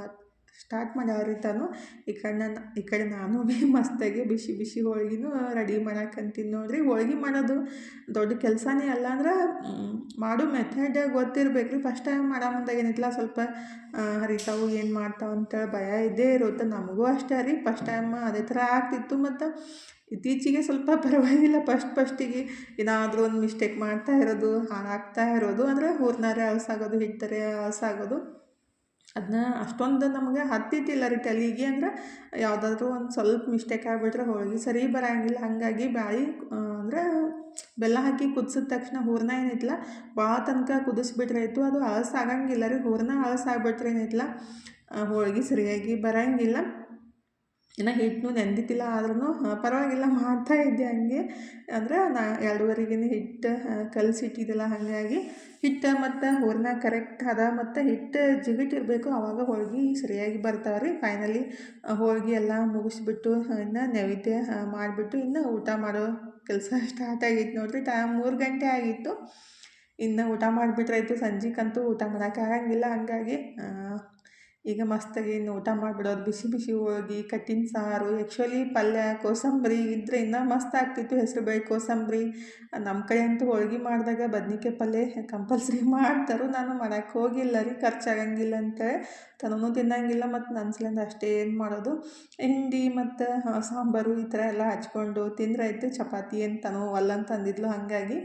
ಸ್ಟಾರ್ಟ್ ಮಾಡ್ಯಾವ್ರಿ ತಾನು ಈ ಕಡೆ ನಾನು ಈ ಕಡೆ ನಾನು ಭೀ ಮಸ್ತಾಗಿ ಬಿಸಿ ಬಿಸಿ ಹೋಳ್ಗೆನೂ ರೆಡಿ ಮಾಡಾಕಂತೀನಿ ನೋಡಿರಿ. ಹೋಳ್ಗೆ ಮಾಡೋದು ದೊಡ್ಡ ಕೆಲಸನೇ ಅಲ್ಲ ಅಂದ್ರೆ ಮಾಡೋ ಮೆಥಡ್ ಗೊತ್ತಿರ್ಬೇಕು ರೀ ಫಸ್ಟ್ ಟೈಮ್ ಮಾಡೋ ಮುಂದಾಗ ಏನಿತ್ತಲ್ಲ, ಸ್ವಲ್ಪ ಹರಿತಾವು ಏನು ಮಾಡ್ತಾವೆ ಅಂತೇಳಿ ಭಯ ಇದ್ದೇ ಇರುತ್ತೆ ನಮಗೂ ಅಷ್ಟೇ ರೀ. ಫಸ್ಟ್ ಟೈಮ್ ಅದೇ ಥರ ಆಗ್ತಿತ್ತು ಮತ್ತು ಇತ್ತೀಚೆಗೆ ಸ್ವಲ್ಪ ಪರವಾಗಿಲ್ಲ. ಫಸ್ಟ್ ಫಸ್ಟಿಗೆ ಏನಾದರೂ ಒಂದು ಮಿಸ್ಟೇಕ್ ಮಾಡ್ತಾ ಇರೋದು, ಹಾಳಾಗ್ತಾ ಇರೋದು. ಅಂದರೆ ಹೂರ್ನಾರೆ ಅಳಸಾಗೋದು ಹಿಟ್ಟರೆ ಅಳಸಾಗೋದು ಅದನ್ನ ಅಷ್ಟೊಂದು ನಮಗೆ ಹತ್ತಿತ್ತಿಲ್ಲ ರೀ ತಲೆಗೆ ಅಂದ್ರೆ ಯಾವುದಾದ್ರೂ ಒಂದು ಸ್ವಲ್ಪ ಮಿಸ್ಟೇಕ್ ಆಗಿಬಿಟ್ರೆ ಹೋಳಿಗೆ ಸರಿ ಬರೋಂಗಿಲ್ಲ. ಹಾಗಾಗಿ ಬಾಯಿ ಅಂದ್ರೆ ಬೆಲ್ಲ ಹಾಕಿ ಕುದಿಸಿದ ತಕ್ಷಣ ಹೂರಣ ಏನೈತಲ್ಲ ಭಾಳ ತನಕ ಕುದಿಸ್ಬಿಟ್ರೆ ಇತ್ತು ಅದು ಹಳಸಾಗಂಗಿಲ್ಲ ರೀ. ಹೂರಣ ಹಳಸಾಗ್ಬಿಟ್ರೆ ಏನೈತಲ್ಲ ಹೋಳಿಗೆ ಸರಿಯಾಗಿ ಬರೋಂಗಿಲ್ಲ. ಇನ್ನು ಹಿಟ್ಟು ನೆಂದಿದ್ದಿಲ್ಲ ಆದ್ರೂ ಪರವಾಗಿಲ್ಲ ಮಾಡ್ತಾ ಇದ್ದೆ ಹಂಗೆ. ಅಂದರೆ ನಾ ಎರಡೂವರೆಗೆ ಹಿಟ್ಟು ಕಲಸಿಟ್ಟಿದ್ದಿಲ್ಲ ಹಾಗಾಗಿ ಹಿಟ್ಟು ಮತ್ತು ಹೂರ್ನ ಕರೆಕ್ಟ್ ಅದ ಮತ್ತು ಹಿಟ್ಟು ಜಿಗಿಟ್ಟಿರಬೇಕು ಆವಾಗ ಹೋಳ್ಗೆ ಸರಿಯಾಗಿ ಬರ್ತಾವೆ ರೀ ಫೈನಲಿ ಹೋಳ್ಗೆ ಎಲ್ಲ ಮುಗಿಸ್ಬಿಟ್ಟು ಇನ್ನು ನೈವೇದ್ಯ ಮಾಡಿಬಿಟ್ಟು ಇನ್ನು ಊಟ ಮಾಡೋ ಕೆಲಸ ಸ್ಟಾರ್ಟ್ ಆಗಿತ್ತು ನೋಡಿರಿ. ಟೈಮ್ ಮೂರು ಗಂಟೆ ಆಗಿತ್ತು. ಇನ್ನು ಊಟ ಮಾಡಿಬಿಟ್ರಾಯ್ತು. ಸಂಜೆಗಂತೂ ಊಟ ಮಾಡೋಕ್ಕಾಗಂಗಿಲ್ಲ ಹಾಗಾಗಿ ಈಗ ಮಸ್ತಾಗಿ ಇನ್ನು ಊಟ ಮಾಡಿಬಿಡೋದು, ಬಿಸಿ ಬಿಸಿ ಹೋಗಿ ಕಟ್ಟಿನ ಸಾರು ಆ್ಯಕ್ಚುಲಿ ಪಲ್ಯ, ಕೋಸಂಬರಿ ಇದ್ದರೆ ಇನ್ನೂ ಮಸ್ತ್ ಆಗ್ತಿತ್ತು ಹೆಸರುಬೇಳೆ ಕೋಸಂಬರಿ. ನಮ್ಮ ಕಡೆ ಅಂತೂ ಹೋಳ್ಗೆ ಮಾಡಿದಾಗ ಬದ್ನಿಕಾಯಿ ಪಲ್ಯ ಕಂಪಲ್ಸರಿ ಮಾಡ್ತಾರೆ. ನಾನು ಮಾಡೋಕ್ಕೆ ಹೋಗಿಲ್ಲ ರೀ, ಖರ್ಚಾಗಂಗಿಲ್ಲ ಅಂತ ತನೂ ತಿನ್ನಂಗಿಲ್ಲ ಮತ್ತು ನನ್ನ ಸಲಿಂದ ಅಷ್ಟೇ ಏನು ಮಾಡೋದು. ಹಿಂಡಿ ಮತ್ತು ಸಾಂಬಾರು ಈ ಥರ ಎಲ್ಲ ಹಚ್ಕೊಂಡು ತಿಂದರೆ ಆಯಿತು ಚಪಾತಿ ಏನು ತನೂ ಅಲ್ಲಂತಂದಿದ್ಲು ಹಾಗಾಗಿ.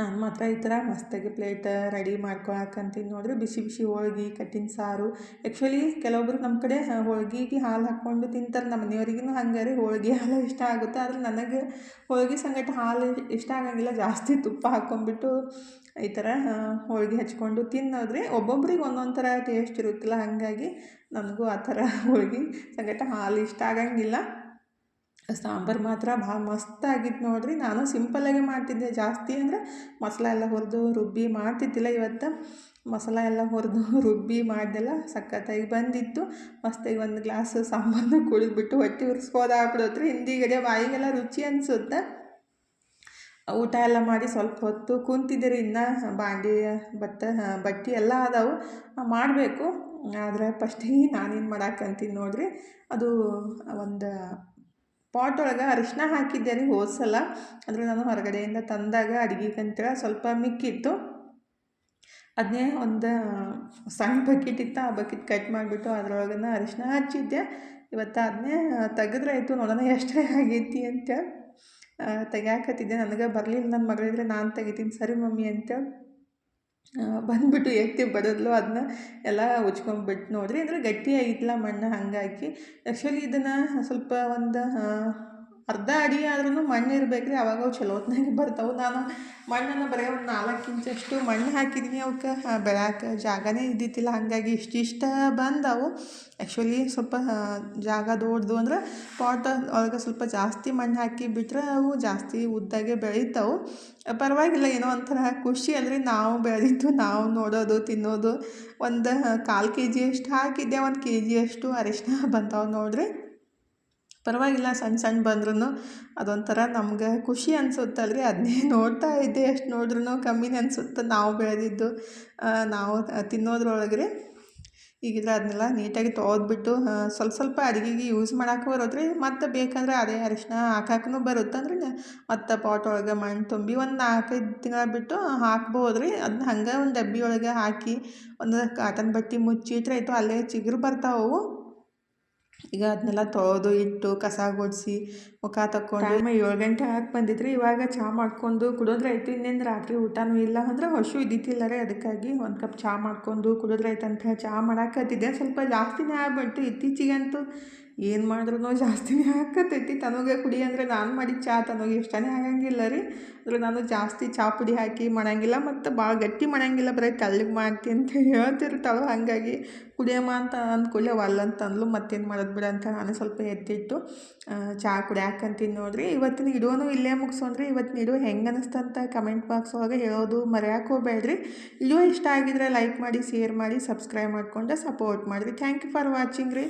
ನಾನು ಮಾತ್ರ ಈ ಥರ ಮಸ್ತಾಗಿ ಪ್ಲೇಟ್ ರೆಡಿ ಮಾಡ್ಕೊಳಕಂತೀನಿ ನೋಡಿದ್ರೆ ಬಿಸಿ ಬಿಸಿ ಹೋಳ್ಗೆ, ಕಟ್ಟಿನ ಸಾರು. ಆ್ಯಕ್ಚುಲಿ ಕೆಲವೊಬ್ರು ನಮ್ಮ ಕಡೆ ಹೋಳ್ಗೆಗೆ ಹಾಲು ಹಾಕ್ಕೊಂಡು ತಿಂತಾರೆ. ನಮ್ಮ ಮನೆಯವ್ರಿಗೂ ಹಂಗಾರೆ ಹೋಳ್ಗೆ ಹಾಲು ಇಷ್ಟ ಆಗುತ್ತೆ. ಆದರೆ ನನಗೆ ಹೋಳ್ಗೆ ಸಂಗಟ ಹಾಲು ಇಷ್ಟ ಆಗಂಗಿಲ್ಲ. ಜಾಸ್ತಿ ತುಪ್ಪ ಹಾಕ್ಕೊಂಡ್ಬಿಟ್ಟು ಈ ಥರ ಹೋಳ್ಗೆ ಹಚ್ಕೊಂಡು ತಿನ್ನೋದ್ರೆ. ಒಬ್ಬೊಬ್ರಿಗೆ ಒಂದೊಂದು ಥರ ಟೇಸ್ಟ್ ಇರುತ್ತಲ್ಲ. ಹಾಗಾಗಿ ನನಗೂ ಆ ಥರ ಹೋಳ್ಗೆ ಸಂಗಟ ಹಾಲು ಇಷ್ಟ ಆಗಂಗಿಲ್ಲ. ಸಾಂಬಾರು ಮಾತ್ರ ಭಾಳ ಮಸ್ತಾಗಿತ್ತು ನೋಡಿರಿ. ನಾನು ಸಿಂಪಲ್ಲಾಗೆ ಮಾಡ್ತಿದ್ದೆ. ಜಾಸ್ತಿ ಅಂದರೆ ಮಸಾಲೆ ಎಲ್ಲ ಹುರಿದು ರುಬ್ಬಿ ಮಾಡ್ತಿದ್ದಿಲ್ಲ ಇವತ್ತು. ಮಸಾಲೆ ಎಲ್ಲ ಹುರಿದು ರುಬ್ಬಿ ಮಾಡಿದೆಲ್ಲ ಸಖತ್ತಾಗಿ ಬಂದಿತ್ತು. ಮಸ್ತಾಗಿ ಒಂದು ಗ್ಲಾಸ್ ಸಾಂಬಾರನ್ನ ಕುಡಿದ್ಬಿಟ್ಟು ಹೊಟ್ಟೆ ಉರ್ಸ್ಬೋದಾಗ್ಬಿಡತ್ರಿ ಹಿಂದಿಗಡೆ ಬಾಯಿಗೆಲ್ಲ ರುಚಿ ಅನಿಸುತ್ತೆ? ಊಟ ಎಲ್ಲ ಮಾಡಿ ಸ್ವಲ್ಪ ಹೊತ್ತು ಕುಂತಿದ್ದೀರಿ. ಇನ್ನು ಬಾಂಡೆ ಬತ್ತ ಬಟ್ಟೆ ಎಲ್ಲ ಅದಾವು. ಮಾಡಬೇಕು. ಆದರೆ ಫಸ್ಟಿಗೆ ನಾನೇನು ಮಾಡಕ್ಕಂತೀನಿ ನೋಡಿರಿ. ಅದು ಒಂದು ಪಾಟ್ ಒಳಗೆ ಅರಿಶಿನ ಹಾಕಿದ್ದೆ ರೀ ಹೋದ್ಸಲ ಅಂದರೆ ನಾನು ಹೊರಗಡೆಯಿಂದ ತಂದಾಗ ಅಡುಗೆಗಂತೇಳಿ ಅಂತೇಳಿ ಸ್ವಲ್ಪ ಮಿಕ್ಕಿತ್ತು. ಅದನ್ನೇ ಒಂದು ಸಣ್ಣ ಬಕೆಟ್ ಇತ್ತು, ಆ ಬಕೆಟ್ ಕಟ್ ಮಾಡಿಬಿಟ್ಟು ಅದರೊಳಗನ್ನ ಅರಿಶಿನ ಹಚ್ಚಿದ್ದೆ. ಇವತ್ತು ಅದನ್ನೇ ತೆಗೆದ್ರೆ ಆಯಿತು, ನೋಡೋಣ ಎಷ್ಟೇ ಆಗೈತಿ ಅಂತ. ತೆಗ್ಯಾಕತ್ತಿದ್ದೆ. ನನಗೆ ಬರಲಿಲ್ಲ ನನ್ನ ಮಗಳಿದ್ರೆ ನಾನು ತೆಗಿತೀನಿ, ಸರಿ ಮಮ್ಮಿ ಅಂತ. ಬಂದುಬಿಟ್ಟು ಎತ್ತಿ ಬಡದ್ಲು ಅದನ್ನ ಎಲ್ಲ ಉಚ್ಕೊಂಬಿಟ್ಟು ನೋಡಿರಿ. ಅಂದರೆ ಗಟ್ಟಿಯಾಗಿತ್ತಲ್ಲ ಮಣ್ಣು ಹಂಗಾಗಿ. ಆ್ಯಕ್ಚುಲಿ ಇದನ್ನು ಸ್ವಲ್ಪ ಒಂದು ಅರ್ಧ ಅಡಿ ಆದ್ರೂ ಮಣ್ಣು ಇರ್ಬೇಕು ರೀ ಅವಾಗ ಅವು ಚಲೋ ಹೊತ್ನಾಗೆ ಬರ್ತಾವೆ. ನಾನು ಮಣ್ಣನ್ನು ಬರೀ ಒಂದು ನಾಲ್ಕು ಇಂಚಷ್ಟು ಮಣ್ಣು ಹಾಕಿದ್ದೀನಿ ಅವಕ್ಕೆ. ಬೆಳಕ ಜಾಗನೇ ಇದ್ದಿತ್ತಿಲ್ಲ. ಹಾಗಾಗಿ ಇಷ್ಟಿಷ್ಟ ಬಂದವು. ಆ್ಯಕ್ಚುಲಿ ಸ್ವಲ್ಪ ಜಾಗ ದೊಡ್ಡದು ಅಂದ್ರೆ ಪಾಟ್ ಒಳಗೆ ಸ್ವಲ್ಪ ಜಾಸ್ತಿ ಮಣ್ಣು ಹಾಕಿ ಬಿಟ್ಟರೆ ಅವು ಜಾಸ್ತಿ ಉದ್ದಾಗೆ ಬೆಳೀತಾವೆ. ಪರವಾಗಿಲ್ಲ, ಏನೋ ಒಂಥರ ಖುಷಿ ಅಂದರೆ ನಾವು ಬೆಳೆದಿದ್ದು, ನಾವು ನೋಡೋದು, ತಿನ್ನೋದು. ಒಂದು ಕಾಲು ಕೆ ಜಿಯಷ್ಟು ಹಾಕಿದ್ದೆ, ಒಂದು ಕೆ ಜಿಯಷ್ಟು ಅರಿಶಿನ ಬಂತಾವೆ ನೋಡಿರಿ. ಪರವಾಗಿಲ್ಲ ಸಣ್ಣ ಸಣ್ಣ ಬಂದ್ರೂ ಅದೊಂಥರ ನಮ್ಗೆ ಖುಷಿ ಅನ್ಸುತ್ತಲ್ರಿ. ಅದನ್ನೇ ನೋಡ್ತಾ ಇದ್ದೆ, ಎಷ್ಟು ನೋಡಿದ್ರೂ ಕಮ್ಮಿನೇ ಅನಿಸುತ್ತೆ. ನಾವು ಬೆಳೆದಿದ್ದು ನಾವು ತಿನ್ನೋದ್ರೊಳಗೆ ರೀ ಈಗಿದ್ರೆ ಅದನ್ನೆಲ್ಲ ನೀಟಾಗಿ ತೊಗೊದ್ಬಿಟ್ಟು ಸ್ವಲ್ಪ ಸ್ವಲ್ಪ ಅಡುಗೆಗೆ ಯೂಸ್ ಮಾಡೋಕೆ ಬರೋದ್ರಿ. ಮತ್ತು ಬೇಕಂದ್ರೆ ಅದೇ ಅರಿಶಿನ ಹಾಕಕ್ಕೂ ಬರುತ್ತೆ ಅಂದ್ರೆ ಮತ್ತು ಪಾಟ್ ಒಳಗೆ ಮಣ್ಣು ತುಂಬಿ ಒಂದು ನಾಲ್ಕೈದು ತಿಂಗಳ ಬಿಟ್ಟು ಹಾಕ್ಬೋದು ರೀ ಅದನ್ನ ಹಂಗೆ ಒಂದು ಡಬ್ಬಿ ಒಳಗೆ ಹಾಕಿ, ಒಂದು ಕಾಟನ್ ಬಟ್ಟೆ ಮುಚ್ಚಿಟ್ರೆ ಆಯಿತು, ಅಲ್ಲೇ ಚಿಗುರು ಬರ್ತಾವೆ ಅವು ಈಗ ಅದನ್ನೆಲ್ಲ ತೊಳೆದು ಇಟ್ಟು ಕಸ ಗುಡಿಸಿ ಮುಖ ತಕ್ಕೊಂಡು ಏಳು ಗಂಟೆ ಹಾಕಿ ಬಂದಿದ್ರಿ ಇವಾಗ ಚಹಾ ಮಾಡ್ಕೊಂಡು ಕುಡಿದ್ರೆ ಆಯಿತು ಇನ್ನೇನು ರಾತ್ರಿ ಊಟನೂ ಇಲ್ಲ. ಅಂದ್ರೆ ಹಸು ಇದ್ದಿತ್ತಿಲ್ಲ ರೀ ಅದಕ್ಕಾಗಿ ಒಂದು ಕಪ್ ಚಹಾ ಮಾಡ್ಕೊಂಡು ಕುಡಿದ್ರೆ ಆಯ್ತು ಅಂತ ಚಹಾ ಹತ್ತಿದ್ದೆ. ಸ್ವಲ್ಪ ಜಾಸ್ತಿನೇ ಆಗ್ಬಿಟ್ಟು ಇತ್ತೀಚಿಗಂತೂ ಏನು ಮಾಡಿದ್ರು ಜಾಸ್ತಿನೇ ಹಾಕತೈತಿ. ತನಗೆ ಕುಡಿ ಅಂದರೆ ನಾನು ಮಾಡಿದ ಚಹಾ ತನಗೆ ಇಷ್ಟನೇ ಆಗಂಗಿಲ್ಲ ರೀ. ಅಂದ್ರೆ ನಾನು ಜಾಸ್ತಿ ಚಹಾ ಪುಡಿ ಹಾಕಿ ಮಾಡಂಗಿಲ್ಲ ಮತ್ತು ಭಾಳ ಗಟ್ಟಿ ಮಾಡಂಗಿಲ್ಲ ಬರೀ ತಳ್ಳಿಗೆ ಮಾಡ್ತೀನಿ ಅಂತ ಹೇಳ್ತಿರ್ತಾಳೆ ಹಾಗಾಗಿ ಕುಡಿಯಮ್ಮ ಅಂತ ಅಂದ್ಕೊಳ್ಳೆ ಒಲ್ಲ ಅಂತ ಅಂದ್ಲು ಮತ್ತೇನು ಮಾಡೋದು ಬಿಡ ಅಂತ ನಾನು ಸ್ವಲ್ಪ ಎತ್ತಿಟ್ಟು ಚಹಾ ಕುಡಿಯಾಕಂತೀನಿ ನೋಡಿರಿ. ಇವತ್ತಿನ ಇಡೋನು ಇಲ್ಲೇ ಮುಗಿಸೋಣ್ರಿ. ಇವತ್ತಿನ ಇಡೋ ಹೆಂಗೆ ಅನಿಸ್ತಂತ ಕಮೆಂಟ್ ಬಾಕ್ಸ್ ಒಳಗೆ ಹೇಳೋದು ಮರೆಯೋಕೆ ಹೋಗ್ಬೇಡ್ರಿ. ವಿಡಿಯೋ ಇಷ್ಟ ಆಗಿದ್ರೆ ಲೈಕ್ ಮಾಡಿ, ಶೇರ್ ಮಾಡಿ, ಸಬ್ಸ್ಕ್ರೈಬ್ ಮಾಡಿಕೊಂಡು ಸಪೋರ್ಟ್ ಮಾಡಿರಿ. ಥ್ಯಾಂಕ್ ಯು ಫಾರ್ ವಾಚಿಂಗ್ ರೀ